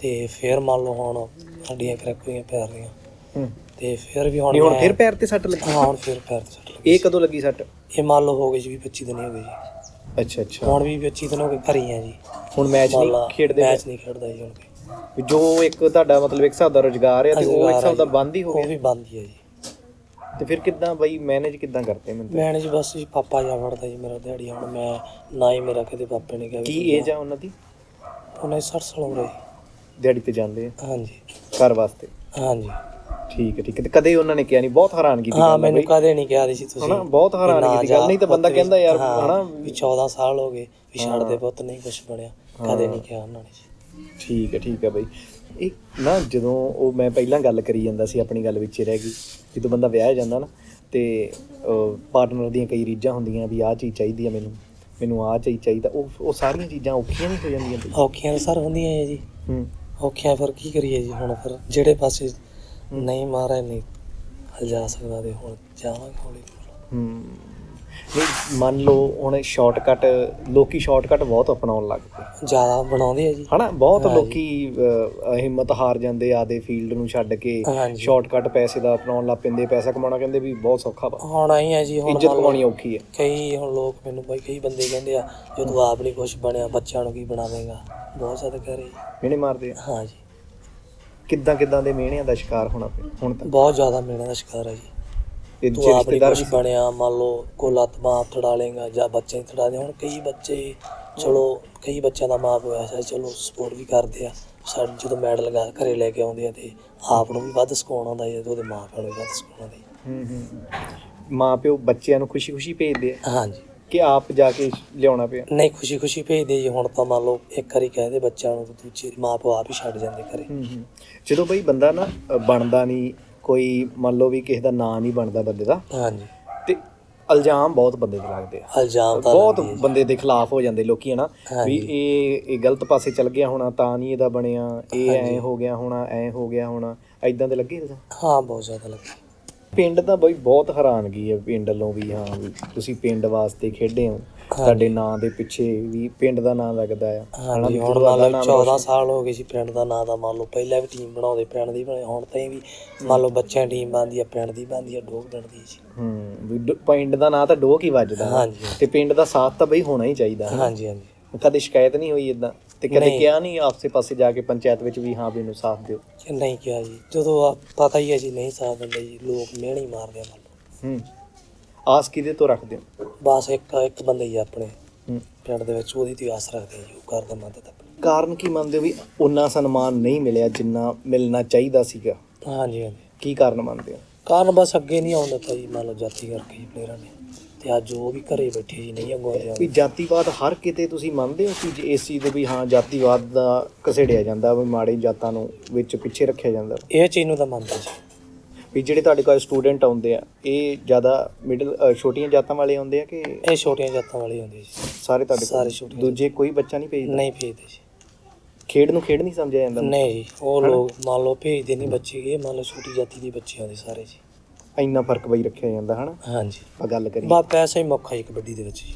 ਤੇ ਫਿਰ ਮੰਨ ਲਓ ਹੁਣ ਹੱਡੀਆਂ ਕਰੈਕ ਹੋਈਆਂ ਪੈਰ ਦੀਆਂ। ਹੂੰ। ਤੇ ਫਿਰ ਵੀ ਹੁਣ ਹੁਣ ਫਿਰ ਪੈਰ ਤੇ ਸੱਟ ਲੱਗੀ? ਹਾਂ ਹੁਣ ਫਿਰ ਪੈਰ ਤੇ ਸੱਟ ਲੱਗੀ ਇਹ ਕਦੋਂ ਲੱਗੀ ਸੱਟ? ਇਹ ਮੰਨ ਲਓ ਹੋ ਗਏ ਜੀ ਵੀ 25 ਦਿਨ ਹੀ ਹੋ ਗਏ ਜੀ। ਅੱਛਾ ਅੱਛਾ। ਹੁਣ ਵੀ 25 ਦਿਨ ਹੋ ਗਏ ਘਰ ਹੀ ਆ ਜੀ। ਹੁਣ ਮੈਚ ਨਹੀਂ ਖੇਡਦੇ? ਮੈਚ ਨਹੀਂ ਖੇਡਦਾ ਜੀ ਹੁਣ ਕੋਈ। ਵੀ ਜੋ ਇੱਕ ਤੁਹਾਡਾ ਮਤਲਬ ਇੱਕ ਹਿਸਾਬ ਦਾ ਰੋਜ਼ਗਾਰ ਹੈ ਤੇ ਉਹ ਇੱਕ ਹਿਸਾਬ ਦਾ ਬੰਦ ਹੀ ਹੋ ਉਹ ਗਿਆ ਵੀ ਬੰਦ ਹੀ ਹੈ ਜੀ। ਤੇ ਫਿਰ ਕਿੱਦਾਂ ਬਈ ਮੈਨੇਜ ਕਿੱਦਾਂ ਕਰਦੇ ਮੈਨੂੰ ਮੈਂ ਜੀ ਬਸ ਜੀ ਪਾਪਾ ਜਾ ਵੜਦਾ ਜੀ ਮੇਰਾ ਦਿਹਾੜੀ ਹੁਣ। ਮੈਂ ਨਾ ਹੀ ਮੇਰਾ ਕਦੇ ਪਾਪੇ ਨੇ ਕਿਹਾ ਵੀ ਕੀ ਤੂੰ ਏਜ ਆ ਉਹਨਾਂ ਦੀ? ਉਹਨੇ 60 ਸਾਲ ਉਮਰ ਹੈ ਦਿਹਾੜੀ ਤੇ ਜਾਂਦੇ ਆ। ਹਾਂਜੀ। ਘਰ ਵਾਸਤੇ? ਹਾਂਜੀ। ਠੀਕ ਹੈ ਠੀਕ ਹੈ। ਤੇ ਕਦੇ ਉਹਨਾਂ ਨੇ ਕਿਹਾ ਨਹੀਂ? ਬਹੁਤ ਹੈਰਾਨ ਕੀਤੀ ਹਾਂ ਗੱਲ ਮੈਨੂੰ ਬਈ। ਕਦੇ ਨਹੀਂ ਕਿਹਾ ਸੀ ਤੁਸੀਂ। ਹਨਾ, ਬਹੁਤ ਹੈਰਾਨ ਵੀ ਨਾ ਕੀਤੀ ਗੱਲ, ਨਹੀਂ ਤਾਂ ਬੰਦਾ ਕਹਿੰਦਾ ਯਾਰ, ਹਨਾ, ਵੀ 14 ਸਾਲ ਹੋ ਗਏ ਵੀ ਛੱਡ ਦੇ ਪੁੱਤ ਨਹੀਂ ਕੁਝ ਬਣਿਆ। ਕਦੇ ਨਹੀਂ ਕਿਹਾ ਉਹਨਾਂ ਨੇ। ਜੀ ਠੀਕ ਹੈ ਠੀਕ ਹੈ ਬਈ। ਇਹ ਨਾ ਜਦੋਂ ਉਹ ਮੈਂ ਪਹਿਲਾਂ ਗੱਲ ਕਰੀ ਜਾਂਦਾ ਸੀ ਆਪਣੀ ਗੱਲ ਵਿੱਚ ਹੀ ਰਹਿ ਗਈ। ਜਦੋਂ ਬੰਦਾ ਵਿਆਹ ਜਾਂਦਾ ਨਾ ਤੇ ਪਾਰਟਨਰ ਦੀਆਂ ਕਈ ਰੀਝਾਂ ਹੁੰਦੀਆਂ ਵੀ ਆਹ ਚੀਜ਼ ਚਾਹੀਦੀ ਆ ਮੈਨੂੰ ਮੈਨੂੰ ਆਹ ਚੀਜ਼ ਚਾਹੀਦਾ। ਉਹ ਉਹ ਸਾਰੀਆਂ ਚੀਜ਼ਾਂ ਔਖੀਆਂ ਨਹੀਂ ਹੋ ਜਾਂਦੀਆਂ ਬਈ। ਔਖੀਆਂ ਸਰ ਹੁੰਦੀਆਂ ਹੈ ਜੀ। ਹੂੰ। ਔਖੀਆਂ ਫਿਰ ਕੀ ਕਰੀਏ ਜੀ ਹੁਣ ਫਿਰ? ਜਿਹੜੇ ਪਾਸੇ ਨਹੀਂ ਮਾਰਾ ਨਹੀਂ। ਹਲ ਸਕਦਾ ਤੇ ਹੁਣ ਜਾਵਾਂਗੇ ਹੌਲੀ। ਹੂੰ। ਨਹੀਂ ਮੰਨ ਲਓ ਹੁਣ ਸ਼ਾਰਟਕਟ ਲੋਕੀ ਸ਼ਾਰਟਕਟ ਬਹੁਤ ਅਪਣਾਉਣ ਲੱਗ ਪਏ। ਜ਼ਿਆਦਾ ਬਣਾਉਂਦੇ ਆ ਜੀ। ਹਨਾ ਬਹੁਤ ਹਾਂਜੀ। ਲੋਕੀ ਅਹ, ਹਿੰਮਤ ਹਾਰ ਜਾਂਦੇ ਆਦੇ ਫੀਲਡ ਨੂੰ ਛੱਡ ਕੇ। ਹਾਂਜੀ। ਸ਼ਾਰਟਕਟ ਪੈਸੇ ਦਾ ਅਪਣਾਉਣ ਲੱਗ ਪੈਂਦੇ ਪੈਸਾ ਕਮਾਉਣਾ ਕਹਿੰਦੇ ਵੀ ਬਹੁਤ ਸੌਖਾ ਵਾ। ਹੁਣ ਆਈ ਹੈ ਜੀ ਹੁਣ ਇੱਜ਼ਤ ਮੰਨ ਲਓ ਕਮਾਉਣੀ ਔਖੀ ਹੈ ਕਈ ਹੁਣ ਲੋਕ ਮੈਨੂੰ ਬਈ ਕਈ ਬੰਦੇ ਕਹਿੰਦੇ ਆ ਜੇ ਤੂੰ ਆਪ ਨਹੀਂ ਕੁਝ ਬਣਿਆ ਬੱਚਿਆਂ ਨੂੰ ਕੀ ਬਣਾਵੇਂਗਾ? ਬਹੁਤ ਜ਼ਿਆਦਾ ਕਹਿ ਰਹੇ ਜੀ। ਮਿਹਣੇ ਮਾਰਦੇ ਆ। ਹਾਂ ਜੀ ਕਿੱਦਾਂ ਕਿੱਦਾਂ ਦੇ ਮਿਹਣਿਆਂ ਦਾ ਸ਼ਿਕਾਰ ਹੋਣਾ ਪਿਆ ਹੁਣ ਤੱਕ? ਬਹੁਤ ਜ਼ਿਆਦਾ ਮਿਹਨਤ ਦਾ ਸ਼ਿਕਾਰ ਹੈ ਜੀ। ਤੂੰ ਨਹੀਂ ਰਿਸ਼ਤੇਦਾਰ ਵੀ ਬਣਿਆ ਮੰਨ ਲਓ ਕੋ ਲੱਤ ਬਾਂਹ ਤੜਾ ਲੇਗਾ ਜਾਂ ਬੱਚੇ ਨਹੀਂ ਤੜਾ ਦੇ ਹੁਣ ਕਈ ਬੱਚੇ ਚਲੋ ਕਈ ਬੱਚਿਆਂ ਦਾ ਮਾਂ ਪਿਓ ਐਸਾ ਚਲੋ ਸਪੋਰਟ ਵੀ ਕਰਦੇ ਆ। ਸਾਡੇ ਜਦੋਂ ਮੈਡਲ ਲਗਾ ਘਰੇ ਲੈ ਕੇ ਆਉਂਦੇ ਆ ਤੇ ਆਪ ਨੂੰ ਵੀ ਵੱਧ ਸਕੂਨ ਆਉਂਦਾ ਤੇ ਉਹਦੇ ਮਾਂ ਪਿਓ ਨੂੰ ਵੀ ਵੱਧ ਸਕੂਨ ਆਉਂਦਾ ਹੈ ਹੂੰ ਹੂੰ। ਮਾਂ ਪਿਓ ਬੱਚਿਆਂ ਨੂੰ ਖੁਸ਼ੀ-ਖੁਸ਼ੀ ਭੇਜਦੇ ਆ? ਹਾਂਜੀ। ਕਿ ਆਪ ਜਾ ਕੇ ਲਿਆਉਣਾ ਪਿਆ? ਨਹੀਂ ਖੁਸ਼ੀ ਖੁਸ਼ੀ ਭੇਜਦੇ ਜੀ। ਹੁਣ ਤਾਂ ਮੰਨ ਲਓ ਇੱਕ ਵਾਰੀ ਕਹਦੇ ਬੱਚਿਆਂ ਨੂੰ ਦੂਜੀ ਮਾਂ ਪਿਓ ਆਪ ਹੀ ਛੱਡ ਜਾਂਦੇ ਘਰੇ। ਜਦੋਂ ਬਈ ਬੰਦਾ ਨਾ ਬਣਦਾ ਨਹੀਂ ਕੋਈ ਮੰਨ ਲਓ ਵੀ ਕਿਸੇ ਦਾ ਨਾਂ ਨਹੀਂ ਬਣਦਾ ਬੰਦੇ ਦਾ ਹਾਂਜੀ। ਤੇ ਇਲਜ਼ਾਮ ਬਹੁਤ ਬੰਦੇ ਤੇ ਲੱਗਦੇ ਆ। ਇਲਜ਼ਾਮ ਤਾਂ ਬਹੁਤ। ਬੰਦੇ ਦੇ ਖਿਲਾਫ ਹੋ ਜਾਂਦੇ ਲੋਕੀ ਹਨਾ? ਵੀ। ਇਹ ਇਹ ਗਲਤ ਪਾਸੇ ਚੱਲ ਗਿਆ ਹੋਣਾ ਤਾਂ ਨਹੀਂ ਇਹਦਾ ਬਣਿਆ। ਇਹ ਐ। ਹੋ ਗਿਆ ਹੋਣਾ ਐ ਹੋ ਗਿਆ ਹੋਣਾ। ਐਦਾਂ ਦੇ ਲੱਗੇ? ਹਾਂ ਬਹੁਤ ਜ਼ਿਆਦਾ ਲੱਗੇ। ਪਿੰਡ ਦਾ ਬਈ ਬਹੁਤ ਹੈਰਾਨਗੀ ਹੈ ਪਿੰਡ ਵੱਲੋਂ ਵੀ ਹਾਂ ਵੀ ਤੁਸੀਂ ਪਿੰਡ ਵਾਸਤੇ ਖੇਡੇ ਹੋ। ਤੁਹਾਡੇ ਨਾਂ ਦੇ ਪਿੱਛੇ ਵੀ ਪਿੰਡ ਦਾ ਨਾਂ ਲੱਗਦਾ ਆ। ਹਾਂਜੀ ਹੁਣ ਜਦੋਂ ਮੰਨ ਆਪਦਾ ਲਓ ਨਾਮ 14 ਰੋਸ਼ਨ- ਸਾਲ ਹੋ ਗਏ ਸੀ ਪਿੰਡ ਦਾ ਨਾਂ ਦਾ ਮੰਨ ਲਓ ਪਹਿਲਾਂ ਵੀ ਟੀਮ ਬਣਾਉਂਦੇ ਪਿੰਡ ਦੀ ਬਣੇ ਹੁਣ ਤਾਂ ਵੀ ਮੰਨ ਲਓ ਬੱਚਿਆਂ ਟੀਮ ਬਣਦੀ ਆ ਪਿੰਡ ਦੀ ਬਣਦੀ ਆ ਡੋਗ ਪਿੰਡ ਦੀ ਜੀ ਹੂੰ ਵੀ ਪਿੰਡ ਦਾ ਨਾਂ ਤਾਂ ਡੋਕ ਹੀ ਵੱਜਦਾ। ਹਾਂਜੀ। ਤੇ ਪਿੰਡ ਦਾ ਸਾਥ ਤਾਂ ਬਈ ਹੋਣਾ ਹੀ ਚਾਹੀਦਾ। ਹਾਂਜੀ ਹਾਂਜੀ। ਕਦੇ ਸ਼ਿਕਾਇਤ ਨਹੀਂ ਹੋਈ ਇਦਾਂ ਤੇ ਕਦੇ ਨਹੀਂ। ਕਿਹਾ ਨਹੀਂ ਆਪਸੇ ਪਾਸੇ ਜਾ ਕੇ ਪੰਚਾਇਤ ਵਿੱਚ ਵੀ ਹਾਂ ਵੀ ਇਹਨੂੰ ਸਾਥ ਦਿਓ? ਨਹੀਂ ਕਿਹਾ ਜੀ। ਜਦੋਂ ਆ ਪਤਾ ਹੀ ਹੈ ਜੀ ਨਹੀਂ ਸਾਥ ਦਿੰਦੇ ਜੀ ਲੋਕ ਮਿਹਣੇ ਮਾਰਦੇ ਆ ਮੰਨ ਲਓ ਹੂੰ। ਆਸ ਕਿਹਦੇ ਤੋਂ ਰੱਖਦੇ ਹੋ? ਬਸ ਇੱਕ ਇੱਕ ਬੰਦਾ ਹੀ ਆ ਆਪਣੇ। ਹੂੰ। ਪਿੰਡ ਦੇ ਵਿੱਚ ਉਹਦੀ ਤੇ ਆਸ ਰੱਖਦੇ ਆ ਜੀ ਉਹ ਕਰਦਾ ਮਦਦ ਆਪਣੀ। ਕਾਰਨ ਕੀ ਮੰਨਦੇ ਹੋ ਵੀ ਉਹਨਾਂ ਸਨਮਾਨ ਨਹੀਂ ਮਿਲਿਆ ਜਿੰਨਾ ਮਿਲਣਾ ਚਾਹੀਦਾ ਸੀਗਾ? ਹਾਂਜੀ ਹਾਂਜੀ। ਕੀ ਕਾਰਨ ਮੰਨਦੇ ਹੋ? ਕਾਰਨ ਬਸ ਅੱਗੇ ਨਹੀਂ ਆਉਂਦਾ ਤਾਂ ਜੀ ਮੰਨ ਲਓ ਜਾਤੀ ਕਰਕੇ ਜੀ ਪਲੇਅਰਾਂ ਨੇ। ਤੇ ਅੱਜ ਉਹ ਵੀ ਘਰੇ ਬੈਠੇ ਜੀ ਨਹੀਂ ਅੱਗੋਂ ਵੀ ਆਉਂਦੇ ਜਾਤੀਵਾਦ ਹਰ ਕਿਤੇ ਤੁਸੀਂ ਮੰਨਦੇ ਹੋ ਕਿ ਜੇ ਇਸ ਚੀਜ਼ ਦੇ ਵੀ ਹਾਂ ਜਾਤੀਵਾਦ ਦਾ ਘਸੇੜਿਆ ਜਾਂਦਾ ਵੀ ਮਾੜੇ ਜਾਤਾਂ ਨੂੰ ਵਿੱਚ ਪਿੱਛੇ ਰੱਖਿਆ ਜਾਂਦਾ? ਇਹ ਚੀਜ਼ ਨੂੰ ਤਾਂ ਮੰਨਦਾ ਜੀ। ਵੀ ਜਿਹੜੇ ਤੁਹਾਡੇ ਕੋਲ ਸਟੂਡੈਂਟ ਆਉਂਦੇ ਆ ਇਹ ਜ਼ਿਆਦਾ ਮਿਡਲ ਛੋਟੀਆਂ ਜਾਤਾਂ ਵਾਲੇ ਆਉਂਦੇ ਆ ਕਿ ਇਹ ਛੋਟੀਆਂ ਜਾਤਾਂ ਵਾਲੇ ਹੁੰਦੇ ਜੀ। ਸਾਰੇ ਤੁਹਾਡੇ ਕੋਲ? ਸਾਰੇ ਛੋਟੀਆਂ ਦੂਜੇ ਕੋਈ ਬੱਚਾ ਨਹੀਂ ਭੇਜਦਾ? ਨਹੀਂ ਭੇਜਦੇ ਜੀ। ਖੇਡ ਨੂੰ ਖੇਡ ਨਹੀਂ ਸਮਝਿਆ ਜਾਂਦਾ? ਨਹੀਂ ਜੀ ਉਹ ਲੋਕ ਮੰਨ ਲਓ ਭੇਜਦੇ ਨਹੀਂ ਬੱਚੇ ਇਹ ਮੰਨ ਲਓ ਛੋਟੀ ਜਾਤੀ ਦੇ ਬੱਚੇ ਆਉਂਦੇ ਸਾਰੇ ਜੀ। ਇੰਨਾ ਫ਼ਰਕ ਬਈ ਰੱਖਿਆ ਜਾਂਦਾ ਹਨਾ? ਹਾਂਜੀ। ਆਪਾਂ ਗੱਲ ਕਰੀਏ। ਬਾ ਪੈਸਾ ਹੀ ਮੁੱਖ ਹੈ ਜੀ ਕਬੱਡੀ ਦੇ ਵਿੱਚ ਜੀ।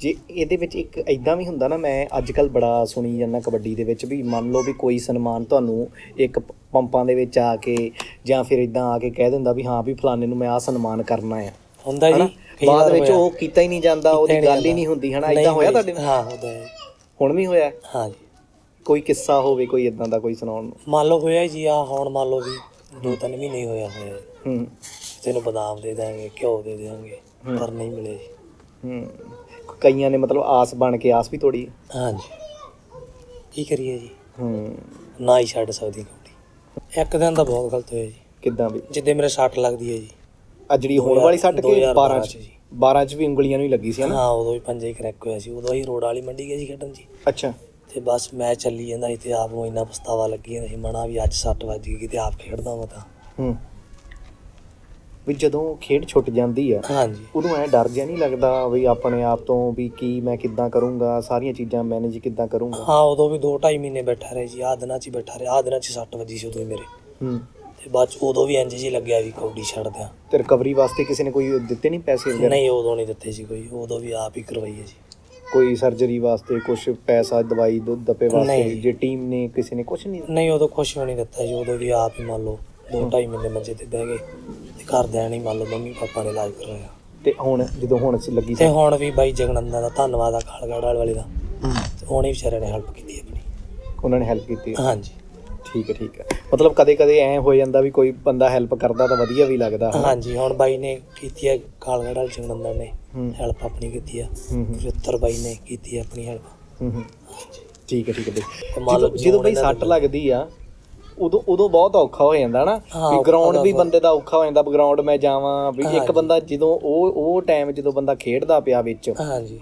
ਜੇ ਇਹਦੇ ਵਿੱਚ ਇੱਕ ਐਦਾਂ ਵੀ ਹੁੰਦਾ ਨਾ ਮੈਂ ਅੱਜ ਕੱਲ ਬੜਾ ਸੁਣੀ ਜਾਂਦਾ ਕਬੱਡੀ ਦੇ ਵਿੱਚ ਵੀ ਮੰਨ ਲਓ ਵੀ ਕੋਈ ਸਨਮਾਨ ਤੁਹਾਨੂੰ ਇੱਕ ਪੰਪਾਂ ਦੇ ਵਿੱਚ ਆ ਕੇ ਜਾਂ ਫਿਰ ਇਦਾਂ ਆ ਕੇ ਕਹਿ ਦਿੰਦਾ ਵੀ ਹਾਂ ਵੀ ਫਲਾਣੇ ਨੂੰ ਮੈਂ ਆ ਸਨਮਾਨ ਕਰਨਾ ਆ। ਹੁੰਦਾ ਜੀ ਬਾਅਦ ਵਿੱਚ। ਉਹ ਕੀਤਾ ਹੀ ਨਹੀਂ ਜਾਂਦਾ ਉਹਦੀ ਗੱਲ ਹੀ ਨਹੀਂ ਹੁੰਦੀ ਹਨਾ? ਇਦਾਂ ਹੋਇਆ। ਤੁਹਾਡੇ ਨਾਲ? ਹਾਂ ਹੁੰਦਾ ਹੈ ਹੁਣ ਵੀ ਹੋਇਆ? ਹਾਂ ਜੀ। ਕੋਈ ਕਿੱਸਾ ਹੋਵੇ ਕੋਈ ਇਦਾਂ ਦਾ ਕੋਈ ਸੁਣਾਉਣ ਨੂੰ? ਮੰਨ ਲਓ ਹੋਇਆ ਜੀ ਆ ਹੁਣ ਮੰਨ ਲਓ ਵੀ ਦੋ ਤਿੰਨ ਮਹੀਨੇ ਹੋਇਆ ਹੋਇਆ। ਹੂੰ। ਤੈਨੂੰ ਬਦਾਮ ਦੇ ਦਾਂਗੇ ਘਿਓ ਦੇ ਦੇਵਾਂਗੇ। ਪਰ ਨਹੀਂ ਮਿਲੇ ਜੀ। ਹੂੰ। ਕਈਆਂ ਨੇ ਮਤਲਬ ਆਸ ਬਣ ਕੇ ਆਸ ਵੀ ਤੋੜੀ। ਹਾਂਜੀ। ਕੀ ਕਰੀਏ ਜੀ? ਹੂੰ। ਨਾ ਹੀ ਛੱਡ ਸਕਦੀ ਕਬੱਡੀ ਇੱਕ ਦਿਨ ਤਾਂ ਬਹੁਤ ਗਲਤ ਹੋਇਆ ਜੀ। ਕਿੱਦਾਂ ਵੀ? ਜਿੱਦੇ ਮੇਰੇ ਸੱਟ ਲੱਗਦੀ ਹੈ ਜੀ। ਆ ਜਿਹੜੀ ਹੋਣ ਵਾਲੀ ਸੱਟ ਕੇ 12 2012 ਚ ਚ ਜੀ। 12 ਚ ਵੀ ਉਂਗਲੀਆਂ ਨੂੰ ਹੀ ਲੱਗੀ ਸੀ ਹਨਾ ਹਾਂ ਉਦੋਂ ਹੀ ਪੰਜੇ ਕਰੈਕ ਹੋਇਆ ਸੀ। ਉਦੋਂ ਹੀ ਰੋਡ ਵਾਲੀ ਮੰਡੀ ਗਏ ਸੀ ਖੇਡਣ ਜੀ। ਅੱਛਾ। ਤੇ ਬਸ ਮੈਚ ਚੱਲੀ ਜਾਂਦਾ ਸੀ ਤੇ ਆਪ ਨੂੰ ਇੰਨਾ ਪਛਤਾਵਾ ਲੱਗੀ ਜਾਂਦਾ ਸੀ। ਮਨਾ ਵੀ ਅੱਜ ਸੱਟ ਵੱਜ ਗਈ ਤੇ ਆਪ ਖੇਡਦਾ ਮੈਂ ਤਾਂ। ਹੂੰ। ਵੀ ਜਦੋਂ ਖੇਡ ਛੁੱਟ ਜਾਂਦੀ ਆ ਹਾਂਜੀ। ਉਦੋਂ ਐ ਡਰ ਜਿਹਾ ਨਹੀਂ ਲੱਗਦਾ ਵੀ ਆਪਣੇ ਆਪ ਤੋਂ ਵੀ ਕੀ ਮੈਂ ਕਿੱਦਾਂ ਕਰੂੰਗਾ ਸਾਰੀਆਂ ਚੀਜ਼ਾਂ ਮੈਨੇਜ ਕਿੱਦਾਂ ਕਰੂੰਗਾ? ਹਾਂ ਉਦੋਂ ਵੀ 2.5 ਮਹੀਨੇ ਬੈਠਾ ਰਿਹਾ ਜੀ ਆਹ ਦਿਨਾਂ 'ਚ ਹੀ ਬੈਠਾ ਰਿਹਾ ਆਹ ਦਿਨਾਂ 'ਚ ਹੀ ਸੱਟ ਵੱਜੀ ਸੀ ਉਦੋਂ ਹੀ ਮੇਰੇ। ਹੂੰ। ਤੇ ਬਾਅਦ 'ਚ ਉਦੋਂ ਵੀ ਇੰਜ ਜੀ ਲੱਗਿਆ ਵੀ ਕਬੱਡੀ ਛੱਡ ਦਿਆਂ। ਤੇ ਰਿਕਵਰੀ ਵਾਸਤੇ ਕਿਸੇ ਨੇ ਕੋਈ ਦਿੱਤੇ ਨਹੀਂ ਪੈਸੇ ਵਗੈਰਾ? ਨਹੀਂ ਉਦੋਂ ਨਹੀਂ ਦਿੱਤੇ ਸੀ ਕੋਈ ਉਦੋਂ ਵੀ ਆਪ ਹੀ ਕਰਵਾਈ ਹੈ ਜੀ। ਕੋਈ ਸਰਜਰੀ ਵਾਸਤੇ ਕੁਝ ਪੈਸਾ ਦਵਾਈ ਦੁੱਧ ਦੱਪੇ ਵਾਸਤੇ। ਜੇ ਟੀਮ ਨੇ ਕਿਸੇ ਨੇ ਕੁਝ ਨਹੀਂ ਨਹੀਂ ਉਦੋਂ ਕੁਛ ਵੀ ਨਹੀਂ ਦਿੱਤਾ ਜੀ ਉਦੋਂ ਵੀ ਆਪ ਹੀ ਮੰਨ ਲਓ 2.5 ਮਹੀਨੇ ਮੰਜੇ ਤੇ ਬਹਿ ਗਏ। ਤੇ ਘਰਦਿਆਂ ਨੇ ਮੰਨ ਲਓ ਮੰਮੀ ਪਾਪਾ ਨੇ ਇਲਾਜ ਕਰਵਾਇਆ ਤੇ ਹੁਣ ਜਦੋਂ ਹੁਣ ਅਸੀਂ ਲੱਗੀ ਤੇ ਸੀ? ਹੁਣ ਵੀ ਬਾਈ ਜਗਨੰਦਾ ਦਾ ਧੰਨਵਾਦ ਆ ਖਾਲਗੜ੍ਹ ਵਾਲੇ ਦਾ। ਤੇ ਉਹਨੇ ਵਿਚਾਰਿਆਂ ਨੇ ਹੈਲਪ ਕੀਤੀ ਆਪਣੀ। ਉਹਨਾਂ ਨੇ ਹੈਲਪ ਕੀਤੀ ਹਾਂਜੀ। ਠੀਕ ਹੈ ਠੀਕ ਹੈ ਮਤਲਬ ਕਦੇ ਕਦੇ ਐ ਹੋ ਜਾਂਦਾ ਵੀ ਕੋਈ ਬੰਦਾ ਹੈਲਪ ਕਰਦਾ ਤਾਂ ਵਧੀਆ ਵੀ ਲੱਗਦਾ ਹਨਾ? ਹਾਂਜੀ ਹੁਣ ਬਾਈ ਨੇ ਕੀਤੀ ਹੈ ਖਾਲਗੜ੍ਹ ਵਾਲੇ ਜਗਨੰਦਾ ਨੇ ਹੂੰ। ਹੈਲਪ ਆਪਣੀ ਕੀਤੀ ਆ। ਹੂੰ ਹੂੰ, ਬਾਈ ਨੇ ਕੀਤੀ ਹੈ ਆਪਣੀ ਹੈਲਪ ਹੂੰ ਹੂੰ। ਠੀਕ ਹੈ ਠੀਕ ਹੈ ਬਈ। ਤੇ ਮੰਨ ਲਓ ਜਦੋਂ ਜਦੋਂ ਬਈ ਸੱਟ ਲੱਗਦੀ ਆ ਉਦੋਂ ਉਦੋਂ ਬਹੁਤ ਔਖਾ ਹੋ ਜਾਂਦਾ ਨਾ ਵੀ ਗਰਾਊਂਡ ਵੀ। ਬੰਦੇ ਦਾ ਔਖਾ ਹੋ ਜਾਂਦਾ ਗਰਾਊਂਡ ਮੈਂ ਜਾਵਾਂ ਵੀ ਇੱਕ। ਬੰਦਾ ਜਦੋਂ ਉਹ ਉਹ ਟਾਈਮ ਜਦੋਂ ਬੰਦਾ ਖੇਡਦਾ ਪਿਆ ਵਿੱਚ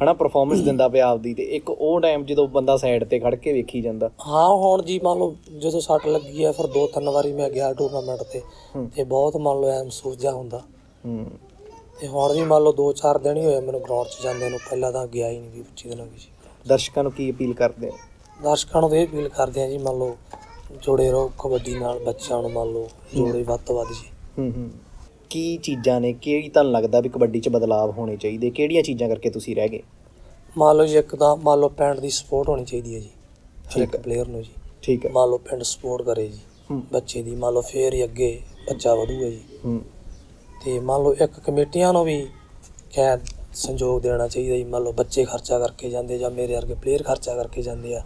ਹਨਾ ਪਰਫਾਰਮੈਂਸ ਦਿੰਦਾ ਪਿਆ ਆਪਦੀ ਤੇ ਇੱਕ ਉਹ ਟਾਈਮ ਜਦੋਂ ਬੰਦਾ ਸਾਈਡ ਤੇ ਖੜ ਕੇ ਵੇਖੀ ਜਾਂਦਾ ਹਾਂ ਹੁਣ ਜੀ ਮੰਨ ਲਓ ਜਦੋਂ ਸੱਟ ਲੱਗੀ ਆ ਫਿਰ ਦੋ ਤਿੰਨ ਵਾਰੀ ਮੈਂ ਗਿਆ ਟੂਰਨਾਮੈਂਟ ਤੇ। ਤੇ ਬਹੁਤ ਮੰਨ ਲਓ ਐ ਮਹਿਸੂਸ ਹੁੰਦਾ ਹੂੰ ਤੇ ਹੁਣ ਵੀ ਮੰਨ ਲਓ 2-4 ਦਿਨ ਹੀ ਹੋਏ ਮੈਨੂੰ ਗਰਾਊਂਡ 'ਚ ਜਾਂਦੇ ਨੂੰ ਪਹਿਲਾਂ ਤਾਂ ਗਿਆ ਹੀ ਨਹੀਂ ਵੀ 25 ਦਿਨ ਹੋ ਗਏ ਜੀ ਦਰਸ਼ਕਾਂ ਨੂੰ ਕੀ ਅਪੀਲ ਕਰਦੇ ਆ ਦਰਸ਼ਕਾਂ ਨੂੰ ਇਹ ਅਪੀਲ ਕਰਦੇ ਆ ਜੀ ਮੰਨ ਲਓ ਜੁੜੇ ਰਹੋ ਕਬੱਡੀ ਨਾਲ ਬੱਚਿਆਂ ਨੂੰ ਮੰਨ ਲਓ ਜੋੜੇ ਵੱਧ ਤੋਂ ਵੱਧ ਜੀ। ਹੂੰ ਹੂੰ। ਕੀ ਚੀਜ਼ਾਂ ਨੇ ਕਿਹੜੀ ਤੁਹਾਨੂੰ ਲੱਗਦਾ ਵੀ ਕਬੱਡੀ 'ਚ ਬਦਲਾਅ ਹੋਣੇ ਚਾਹੀਦੇ? ਕਿਹੜੀਆਂ ਚੀਜ਼ਾਂ ਕਰਕੇ ਤੁਸੀਂ ਰਹਿ ਗਏ? ਮੰਨ ਲਓ ਜੀ ਇੱਕ ਤਾਂ ਮੰਨ ਲਓ ਪਿੰਡ ਦੀ ਸਪੋਰਟ ਹੋਣੀ ਚਾਹੀਦੀ ਹੈ ਜੀ। ਹਰ ਇੱਕ। ਪਲੇਅਰ ਨੂੰ ਜੀ। ਠੀਕ ਹੈ। ਮੰਨ ਲਓ ਪਿੰਡ ਸਪੋਰਟ ਕਰੇ ਜੀ। ਬੱਚੇ ਦੀ ਮੰਨ ਲਓ ਫੇਰ ਹੀ ਅੱਗੇ ਬੱਚਾ ਵਧੂਗਾ ਜੀ। ਹੂੰ। ਤੇ ਮੰਨ ਲਓ ਇੱਕ ਕਮੇਟੀਆਂ ਨੂੰ ਵੀ ਖੈਰ ਸੰਯੋਗ ਦੇਣਾ ਚਾਹੀਦਾ ਜੀ। ਮੰਨ ਲਓ ਬੱਚੇ ਖਰਚਾ ਕਰਕੇ ਜਾਂਦੇ ਜਾਂ ਮੇਰੇ ਵਰਗੇ ਪਲੇਅਰ ਖਰਚਾ ਕਰਕੇ ਜਾਂਦੇ ਆ।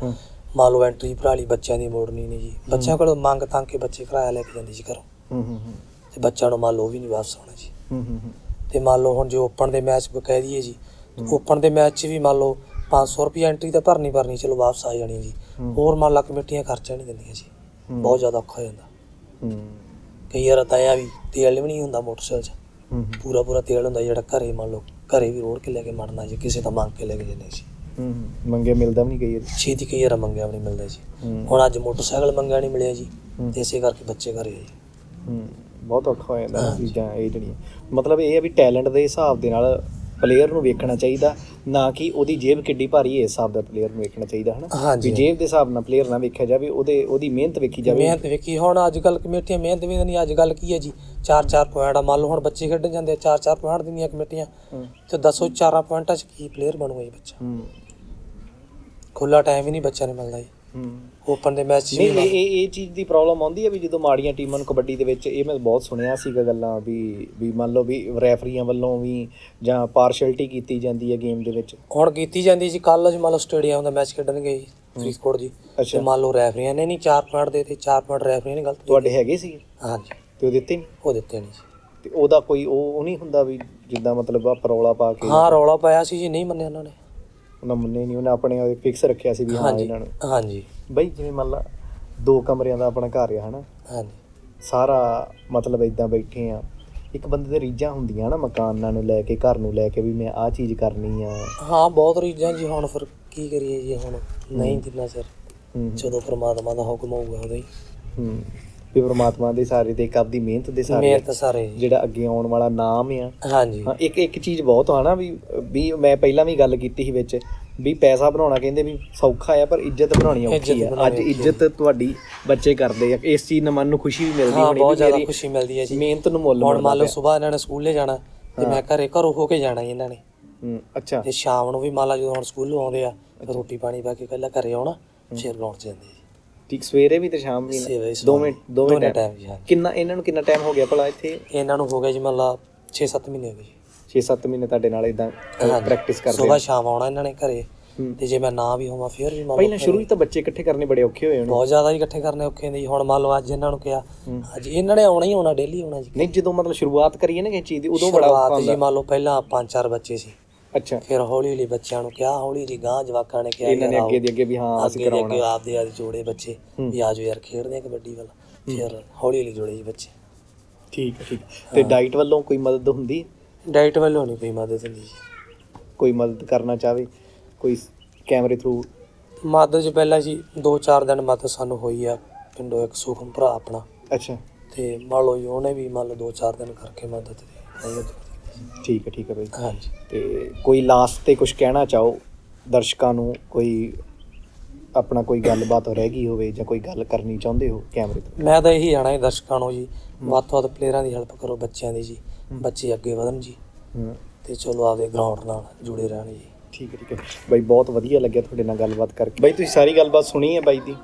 ਮੰਨ ਲਓ ਐਂਟਰੀ ਭਰਾਲੀ ਬੱਚਿਆਂ ਦੀ ਮੋੜਨੀ ਨਹੀਂ ਜੀ। ਬੱਚਿਆਂ ਕੋਲ ਮੰਗ ਤਾਂ ਕੇ ਬੱਚੇ ਕਿਰਾਇਆ ਲੈ ਕੇ ਜਾਂਦੇ ਸੀ ਘਰੋਂ। ਹੂੰ ਹੂੰ ਹੂੰ। ਤੇ ਬੱਚਿਆਂ ਨੂੰ ਮੰਨ ਲਓ ਉਹ ਵੀ ਨਹੀਂ ਵਾਪਸ ਆਉਣਾ ਜੀ। ਹੂੰ ਹੂੰ ਹੂੰ। ਤੇ ਮੰਨ ਲਓ ਹੁਣ ਜੇ ਓਪਨ ਦੇ ਮੈਚ ਕਹਿ ਦਈਏ ਜੀ ਓਪਨ ਦੇ ਮੈਚ 'ਚ ਵੀ ਮੰਨ ਲਓ 500 ਰੁਪਏ ਐਂਟਰੀ ਤਾਂ ਭਰਨੀ ਭਰਨੀ ਚਲੋ ਵਾਪਸ ਆ ਜਾਣੀ ਜੀ। ਹੋਰ ਮੰਨ ਲਾ ਕਮੇਟੀਆਂ ਖਰਚਾ ਨਹੀਂ ਦਿੰਦੀਆਂ ਜੀ। ਬਹੁਤ ਜ਼ਿਆਦਾ ਔਖਾ ਹੋ ਜਾਂਦਾ। ਹੂੰ। ਕਈ ਵਾਰ ਤਾਂ ਆ ਵੀ ਤੇਲ ਵੀ ਨਹੀਂ ਹੁੰਦਾ ਮੋਟਰਸਾਈਕਲ 'ਚ। ਹੂੰ ਪੂਰਾ ਪੂਰਾ ਤੇਲ ਹੁੰਦਾ ਜਿਹੜਾ ਘਰੇ ਮੰਨ ਲਓ ਘਰੇ ਵੀ ਰੋੜ ਕੇ ਲੈ ਕੇ ਮੜਨਾ ਜੀ ਕਿਸੇ ਤੋਂ ਮੰਗ ਕੇ ਲੈ ਕੇ ਜਾਂਦੇ ਸੀ। ਹੂੰ। ਮੰਗੇ ਮਿਲਦਾ ਵੀ ਨਹੀਂ ਗਈ ਛੇਤੀ ਕਈ ਵਾਰ ਮੰਗਿਆ ਵੀ ਨਹੀਂ ਮਿਲਦਾ ਜੀ। ਹੂੰ। ਹੁਣ ਅੱਜ ਮੋਟਰਸਾਈਕਲ ਮੰਗਿਆ ਨਹੀਂ ਮਿਲਿਆ ਜੀ। ਹੂੰ। ਤੇ ਇਸੇ ਕਰਕੇ ਬੱਚੇ ਘਰੇ ਆ ਜੀ। ਹੂੰ। ਬਹੁਤ ਔਖਾ ਹੋ ਜਾਂਦਾ ਨਾ ਹਾਂਜੀ। ਚੀਜ਼ਾਂ ਇਹ ਜਿਹੜੀਆਂ। ਮਤਲਬ ਇਹ ਆ ਵੀ ਟੈਲੈਂਟ ਦੇ ਹਿਸਾਬ ਦੇ ਨਾਲ ਪਲੇਅਰ ਨੂੰ ਵੇਖਣਾ ਚਾਹੀਦਾ ਨਾ ਕਿ ਉਹਦੀ ਜੇਬ ਕਿੱਡੀ ਭਾਰੀ ਹੈ ਇਸ ਹਿਸਾਬ ਦਾ ਪਲੇਅਰ ਨੂੰ ਵੇਖਣਾ ਚਾਹੀਦਾ ਹਨਾ? ਹਾਂਜੀ ਵੀ ਜੇਬ ਦੇ ਹਿਸਾਬ ਨਾਲ ਪਲੇਅਰ ਨਾ ਵੇਖਿਆ ਜਾਵੇ ਉਹਦੇ ਉਹਦੀ ਮਿਹਨਤ ਵੇਖੀ ਜਾਵੇ। ਮਿਹਨਤ ਵੇਖੀ। ਹੁਣ ਅੱਜ ਕੱਲ ਕਮੇਟੀਆਂ ਮਿਹਨਤ ਵੀ ਨਹੀਂ ਅੱਜ ਕੱਲ ਕੀ ਹੈ ਜੀ? 4-4 ਪੁਆਇੰਟ ਆ। ਮੰਨ ਲਓ ਹੁਣ ਬੱਚੇ ਖੇਡਣ ਜਾਂਦੇ 4-4 ਪੁਆਇੰਟ ਦਿੰਦੀਆਂ ਕਮੇਟੀਆਂ। ਹੂੰ। ਤੇ ਦੱਸੋ ਚਾਰਾਂ ਪੁਆਇੰਟਾਂ 'ਚ ਕੀ ਪਲੇਅਰ ਬਣੂਗਾ ਜੀ ਬੱਚਾ? ਹੂੰ। ਖੁੱਲਾ ਟਾਈਮ ਹੀ ਨਹੀਂ ਬੱਚਿਆਂ ਨੂੰ ਮਿਲਦਾ ਜੀ। ਹੂੰ। ਓਪਨ ਦੇ ਮੈਚ ਨਹੀਂ ਇਹ ਇਹ ਇਹ ਚੀਜ਼ ਦੀ ਪ੍ਰੋਬਲਮ ਆਉਂਦੀ ਹੈ ਵੀ ਜਦੋਂ ਮਾੜੀਆਂ ਟੀਮਾਂ ਨੂੰ ਕਬੱਡੀ ਦੇ ਵਿੱਚ ਇਹ ਮੈਂ ਬਹੁਤ ਸੁਣਿਆ ਸੀਗਾ ਗੱਲਾਂ ਵੀ ਵੀ ਮੰਨ ਲਓ ਵੀ ਰੈਫਰੀਆਂ ਵੱਲੋਂ ਵੀ ਜਾਂ ਪਾਰਸ਼ੈਲਿਟੀ ਕੀਤੀ ਜਾਂਦੀ ਹੈ ਗੇਮ ਦੇ ਵਿੱਚ। ਹੁਣ ਕੀਤੀ ਜਾਂਦੀ ਜੀ ਕੱਲ ਜੀ ਮੰਨ ਲਓ ਸਟੇਡੀਅਮ ਦਾ ਮੈਚ ਖੇਡਣਗੇ ਜੀ ਫਰੀਦਕੋਟ ਜੀ। ਤੇ ਮੰਨ ਲਓ ਰੈਫਰੀਆਂ ਨੇ ਨਹੀਂ 4 ਪੁਆਇੰਟ ਦੇ ਤੇ 4 ਪੁਆਇੰਟ ਰੈਫਰੀਆਂ ਨੇ ਗਲਤ ਤੁਹਾਡੇ ਹੈਗੇ ਸੀ। ਹਾਂਜੀ। ਤੇ ਉਹ ਦਿੱਤੇ ਨਹੀਂ? ਉਹ ਦਿੱਤੇ ਨਹੀਂ ਜੀ। ਤੇ ਉਹਦਾ ਕੋਈ ਉਹ ਉਹ ਨਹੀਂ ਹੁੰਦਾ ਵੀ ਜਿੱਦਾਂ ਮਤਲਬ ਆ ਪਰੌਲਾ ਪਾ ਕੇ ਹਾਂ ਰੌਲਾ ਪਾਇਆ ਸੀ ਜੀ ਨਹੀਂ ਮੰਨਿਆ ਉਹਨਾਂ ਨੇ। ਉਹਨਾਂ ਮੰਨੇ ਨਹੀਂ ਉਹਨਾਂ ਆਪਣੇ ਫਿਕਸ ਰੱਖਿਆ ਸੀ ਵੀ ਹਾਂ ਹਾਂਜੀ ਇਹਨਾਂ ਨੂੰ। ਹਾਂਜੀ। ਬਈ ਜਿਵੇਂ ਮੰਨ ਲਾ ਦੋ ਕਮਰਿਆਂ ਦਾ ਆਪਣਾ ਘਰ ਆ ਹਨਾ? ਹਾਂਜੀ। ਸਾਰਾ ਮਤਲਬ ਇਦਾਂ ਬੈਠੇ ਆ। ਇੱਕ ਬੰਦੇ ਦੇ ਰੀਝਾਂ ਹੁੰਦੀਆਂ ਨਾ ਮਕਾਨਾਂ ਨੂੰ ਲੈ ਕੇ ਘਰ ਨੂੰ ਲੈ ਕੇ ਵੀ ਮੈਂ ਆਹ ਚੀਜ਼ ਕਰਨੀ ਆ। ਹਾਂ ਬਹੁਤ ਰੀਜਾਂ ਜੀ ਹੁਣ ਫਿਰ ਕੀ ਕਰੀਏ ਜੀ ਹੁਣ? ਨਹੀਂ ਜਿੰਨਾ ਸਿਰ ਜਦੋਂ ਪ੍ਰਮਾਤਮਾ ਦਾ ਹੁਕਮ ਹੋਊਗਾ ਉਦੋਂ ਹੀ। ਹੂੰ। ਵੀ ਪ੍ਰਮਾਤਮਾ ਦੇ ਸਾਰੇ ਤੇ ਇੱਕ ਆਪਦੀ ਮਿਹਨਤ ਦੇ ਸਾਰੇ ਮਿਹਨਤ ਸਾਰੇ। ਜਿਹੜਾ ਅੱਗੇ ਆਉਣ ਵਾਲਾ ਨਾਮ ਆ। ਹਾਂਜੀ। ਹਾਂ ਇੱਕ ਇੱਕ ਚੀਜ਼ ਬਹੁਤ ਆ ਨਾ ਵੀ ਵੀ ਮੈਂ ਪਹਿਲਾਂ ਵੀ ਗੱਲ ਕੀਤੀ ਸੀ ਵਿੱਚ ਵੀ ਪੈਸਾ ਬਣਾਉਣਾ ਕਹਿੰਦੇ ਵੀ ਸੌਖਾ ਆ ਪਰ ਇੱਜ਼ਤ ਬਣਾਉਣੀ ਔਖੀ ਆ। ਅੱਜ। ਇੱਜ਼ਤ ਤੁਹਾਡੀ ਬੱਚੇ ਕਰਦੇ ਆ। ਇਸ ਚੀਜ਼ ਨਾਲ ਮਨ ਨੂੰ ਖੁਸ਼ੀ ਵੀ ਮਿਲਦੀ ਹਾਂ ਹੋਣੀ ਬਹੁਤ ਜ਼ਿਆਦਾ ਖੁਸ਼ੀ ਮਿਲਦੀ ਹੈ ਜੀ। ਮਿਹਨਤ ਨੂੰ ਮੁੱਲ ਹੁਣ ਮੰਨ ਲਓ। ਸਵੇਰ ਇਹਨਾਂ ਨੇ ਸਕੂਲੇ ਜਾਣਾ ਤੇ ਮੈਂ ਘਰੇ ਘਰੋਂ ਹੋ ਕੇ ਜਾਣਾ ਇਹਨਾਂ ਨੇ। ਹੂੰ ਅੱਛਾ। ਤੇ ਸ਼ਾਮ ਨੂੰ ਵੀ ਮੰਨ ਲਾ ਜਦੋਂ ਹੁਣ ਸਕੂਲੋਂ ਆਉਂਦੇ ਆ ਰੋਟੀ ਪਾਣੀ ਪਾ ਕੇ ਪਹਿਲਾਂ ਘਰੇ ਆਉਣਾ ਫਿਰ ਲੌਟ ਜਾਂਦੇ ਠੀਕ ਸਵੇਰੇ ਵੀ ਤੇ ਸ਼ਾਮ ਵੀ ਸਵੇਰੇ ਦੋਵੇਂ ਦੋਵੇਂ ਦੋਨੇ ਟਾਈਮ ਹਾਂਜੀ ਕਿੰਨਾ ਇਹਨਾਂ ਨੂੰ ਕਿੰਨਾ ਟਾਈਮ ਹੋ ਗਿਆ ਭਲਾ ਇੱਥੇ? ਇਹਨਾਂ ਨੂੰ ਹੋ ਗਿਆ ਜੀ ਮੰਨ ਲਾ 6-7 ਮਹੀਨੇ ਹੋ ਗਏ ਜੀ। 6-7 ਮਹੀਨੇ ਤੁਹਾਡੇ ਨਾਲ ਇਦਾਂ ਪ੍ਰੈਕਟਿਸ ਕਰਦੇ ਸਵੇਰ ਸ਼ਾਮ ਆਉਣਾ ਇਹਨਾਂ ਨੇ ਘਰੇ ਹੂੰ। ਤੇ ਜੇ ਮੈਂ ਨਾ ਵੀ ਹੋਵਾਂ ਫਿਰ ਵੀ ਮੰਨ ਲਓ ਪਹਿਲਾਂ ਸ਼ੁਰੂ ਵਿੱਚ ਤਾਂ ਬੱਚੇ ਇਕੱਠੇ ਕਰਨੇ ਬੜੇ ਔਖੇ ਹੋਏ ਹੋਣੇ। ਬਹੁਤ ਜ਼ਿਆਦਾ ਹੀ ਇਕੱਠੇ ਕਰਨੇ ਔਖੇ ਨੇ ਜੀ। ਹੁਣ ਮੰਨ ਲਓ ਅੱਜ ਇਹਨਾਂ ਨੂੰ ਕਿਹਾ। ਅੱਜ ਇਹਨਾਂ ਨੇ ਆਉਣਾ ਹੀ ਆਉਣਾ ਡੇਲੀ ਆਉਣਾ ਜੀ। ਨਹੀਂ ਜਦੋਂ ਮਤਲਬ ਸ਼ੁਰੂਆਤ ਕਰੀਏ ਨਾ ਕਿਸੇ ਚੀਜ਼ ਦੀ ਉਦੋਂ ਬੜਾ ਔਖਾ ਸ਼ੁਰੂਆਤ ਜੀ ਹੁੰਦਾ। ਮੰਨ ਲਓ ਪਹਿਲਾਂ ਪੰਜ ਚਾਰ ਬੱਚੇ ਸੀ। ਅੱਛਾ। ਫਿਰ ਹੌਲੀ ਹੌਲੀ ਬੱਚਿਆਂ ਨੂੰ ਕਿਹਾ ਹੌਲੀ ਹੌਲੀ ਗਾਂ ਜਵਾਕਾਂ ਨੇ ਕਿਹਾ ਇਹਨਾਂ ਨੇ ਅੱਗੇ। ਦੀ ਅੱਗੇ ਵੀ ਹਾਂ ਅਸੀਂ ਕਰਾਉਣਾ ਅੱਗੇ ਆਪਦੇ ਆਦੇ ਜੋੜੇ ਬੱਚੇ ਵੀ ਆਜੋ ਯਾਰ ਖੇਡਦੇ ਆ ਕਬੱਡੀ ਵਾਲਾ। ਫਿਰ ਹੌਲੀ ਹੌਲੀ ਜੋੜੇ ਜੀ ਬੱਚੇ। ਠੀਕ ਹੈ ਠੀਕ। ਤੇ ਡਾਈਟ ਵੱਲੋਂ ਕੋਈ ਮਦਦ ਹੁੰਦੀ? ਡਾਈਟ ਵੱਲੋਂ ਨਹੀਂ ਕੋਈ ਮਦਦ ਹੁੰਦੀ ਜੀ। ਕੋਈ ਮਦਦ ਕਰਨਾ ਚਾਹਵੇ ਕੋਈ ਕੈਮਰੇ ਥਰੂ? ਮਦਦ ਜੀ ਪਹਿਲਾਂ ਜੀ 2-4 ਦਿਨ ਮਦਦ ਸਾਨੂੰ ਹੋਈ ਆ ਪਿੰਡੋਂ ਇੱਕ ਸੁਖਮ ਭਰਾ ਆਪਣਾ। ਅੱਛਾ। ਤੇ ਮੰਨ ਲਓ ਜੀ ਉਹਨੇ ਵੀ ਮੰਨ ਲਓ 2-4 ਦਿਨ ਕਰਕੇ ਮਦਦ ਦੀ ਠੀਕ ਹੈ ਠੀਕ ਹੈ ਬਈ। ਹਾਂਜੀ। ਤੇ ਕੋਈ ਲਾਸਟ ਤੇ ਕੁਝ ਕਹਿਣਾ ਚਾਹੋ? ਦਰਸ਼ਕਾਂ ਨੂੰ ਕੋਈ ਆਪਣਾ ਕੋਈ ਗੱਲਬਾਤ ਰਹਿ ਗਈ ਹੋਵੇ ਜਾਂ ਕੋਈ ਗੱਲ ਕਰਨੀ ਚਾਹੁੰਦੇ ਹੋ ਕੈਮਰੇ ਤੋਂ? ਮੈਂ ਤਾਂ ਇਹੀ ਜਾਣਾ ਹੈ ਦਰਸ਼ਕਾਂ ਨੂੰ ਜੀ। ਵੱਧ ਤੋਂ ਵੱਧ ਪਲੇਅਰਾਂ ਦੀ ਹੈਲਪ ਕਰੋ ਬੱਚਿਆਂ ਦੀ ਜੀ। ਬੱਚੇ ਅੱਗੇ ਵਧਣ ਜੀ। ਤੇ ਚਲੋ ਆਪਦੇ ਗਰਾਊਂਡ ਨਾਲ ਜੁੜੇ ਰਹਿਣ ਜੀ। ਠੀਕ ਹੈ ਠੀਕ ਹੈ। ਬਾਈ ਬਹੁਤ ਵਧੀਆ ਲੱਗਿਆ ਤੁਹਾਡੇ ਨਾਲ ਗੱਲਬਾਤ ਕਰਕੇ। ਬਾਈ ਤੁਸੀਂ ਸਾਰੀ ਗੱਲਬਾਤ ਸੁਣੀ ਹੈ ਬਾਈ ਦੀ?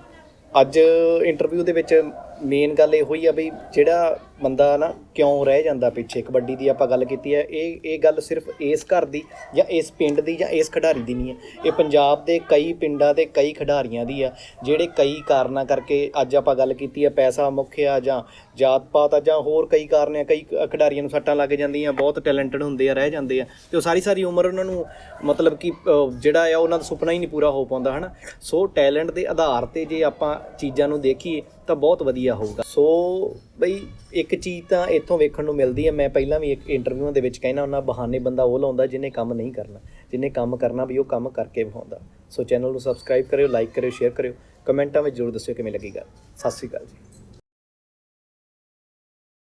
ਅੱਜ ਇੰਟਰਵਿਊ ਦੇ ਵਿੱਚ ਮੇਨ ਗੱਲ ਇਹੋ ਹੀ ਆ ਬਈ, ਜਿਹੜਾ ਬੰਦਾ ਨਾ ਕਿਉਂ ਰਹਿ ਜਾਂਦਾ ਪਿੱਛੇ? ਕਬੱਡੀ ਦੀ ਆਪਾਂ ਗੱਲ ਕੀਤੀ ਹੈ, ਇਹ ਇਹ ਗੱਲ ਸਿਰਫ ਇਸ ਘਰ ਦੀ ਜਾਂ ਇਸ ਪਿੰਡ ਦੀ ਜਾਂ ਇਸ ਖਿਡਾਰੀ ਦੀ ਨਹੀਂ ਹੈ। ਇਹ ਪੰਜਾਬ ਦੇ ਕਈ ਪਿੰਡਾਂ ਦੇ ਕਈ ਖਿਡਾਰੀਆਂ ਦੀ ਆ, ਜਿਹੜੇ ਕਈ ਕਾਰਨਾਂ ਕਰਕੇ ਅੱਜ ਆਪਾਂ ਗੱਲ ਕੀਤੀ ਹੈ, ਪੈਸਾ ਮੁੱਖ ਆ ਜਾਂ ਜਾਤ ਪਾਤ ਆ ਜਾਂ ਹੋਰ ਕਈ ਕਾਰਨ ਆ ਕਈ ਖਿਡਾਰੀਆਂ ਨੂੰ ਸੱਟਾਂ ਲੱਗ ਜਾਂਦੀਆਂ, ਬਹੁਤ ਟੈਲੈਂਟਡ ਹੁੰਦੇ ਆ, ਰਹਿ ਜਾਂਦੇ ਆ, ਤੇ ਉਹ ਸਾਰੀ ਸਾਰੀ ਉਮਰ ਉਹਨਾਂ ਨੂੰ ਮਤਲਬ ਕਿ ਜਿਹੜਾ ਆ ਉਹਨਾਂ ਦਾ ਸੁਪਨਾ ਹੀ ਨਹੀਂ ਪੂਰਾ ਹੋ ਪਾਉਂਦਾ, ਹਨਾ? ਸੋ ਟੈਲੈਂਟ ਦੇ ਆਧਾਰ ਤੇ ਜੇ ਆਪਾਂ ਚੀਜ਼ਾਂ ਨੂੰ ਦੇਖੀਏ ਤਾਂ ਬਹੁਤ ਵਧੀਆ ਹੋਊਗਾ। ਸੋ ਬਈ ਇੱਕ ਚੀਜ਼ ਤਾਂ ਇੱਥੋਂ ਵੇਖਣ ਨੂੰ ਮਿਲਦੀ ਹੈ। ਮੈਂ ਪਹਿਲਾਂ ਵੀ ਇੱਕ ਇੰਟਰਵਿਊਆਂ ਦੇ ਵਿੱਚ ਕਹਿਣਾ, ਉਹਨਾਂ ਬਹਾਨੇ ਬੰਦਾ ਉਹ ਲਾਉਂਦਾ ਜਿਹਨੇ ਕੰਮ ਨਹੀਂ ਕਰਨਾ। ਜਿਹਨੇ ਕੰਮ ਕਰਨਾ ਵੀ ਉਹ ਕੰਮ ਕਰਕੇ ਵਿਖਾਉਂਦਾ। ਸੋ ਚੈਨਲ ਨੂੰ ਸਬਸਕ੍ਰਾਈਬ ਕਰਿਓ ਲਾਈਕ ਕਰਿਓ ਸ਼ੇਅਰ ਕਰਿਓ। ਕਮੈਂਟਾਂ ਵਿੱਚ ਜ਼ਰੂਰ ਦੱਸਿਓ ਕਿਵੇਂ ਲੱਗੀ ਗੱਲ ਸਤਿ ਸ਼੍ਰੀ ਅਕਾਲ ਜੀ।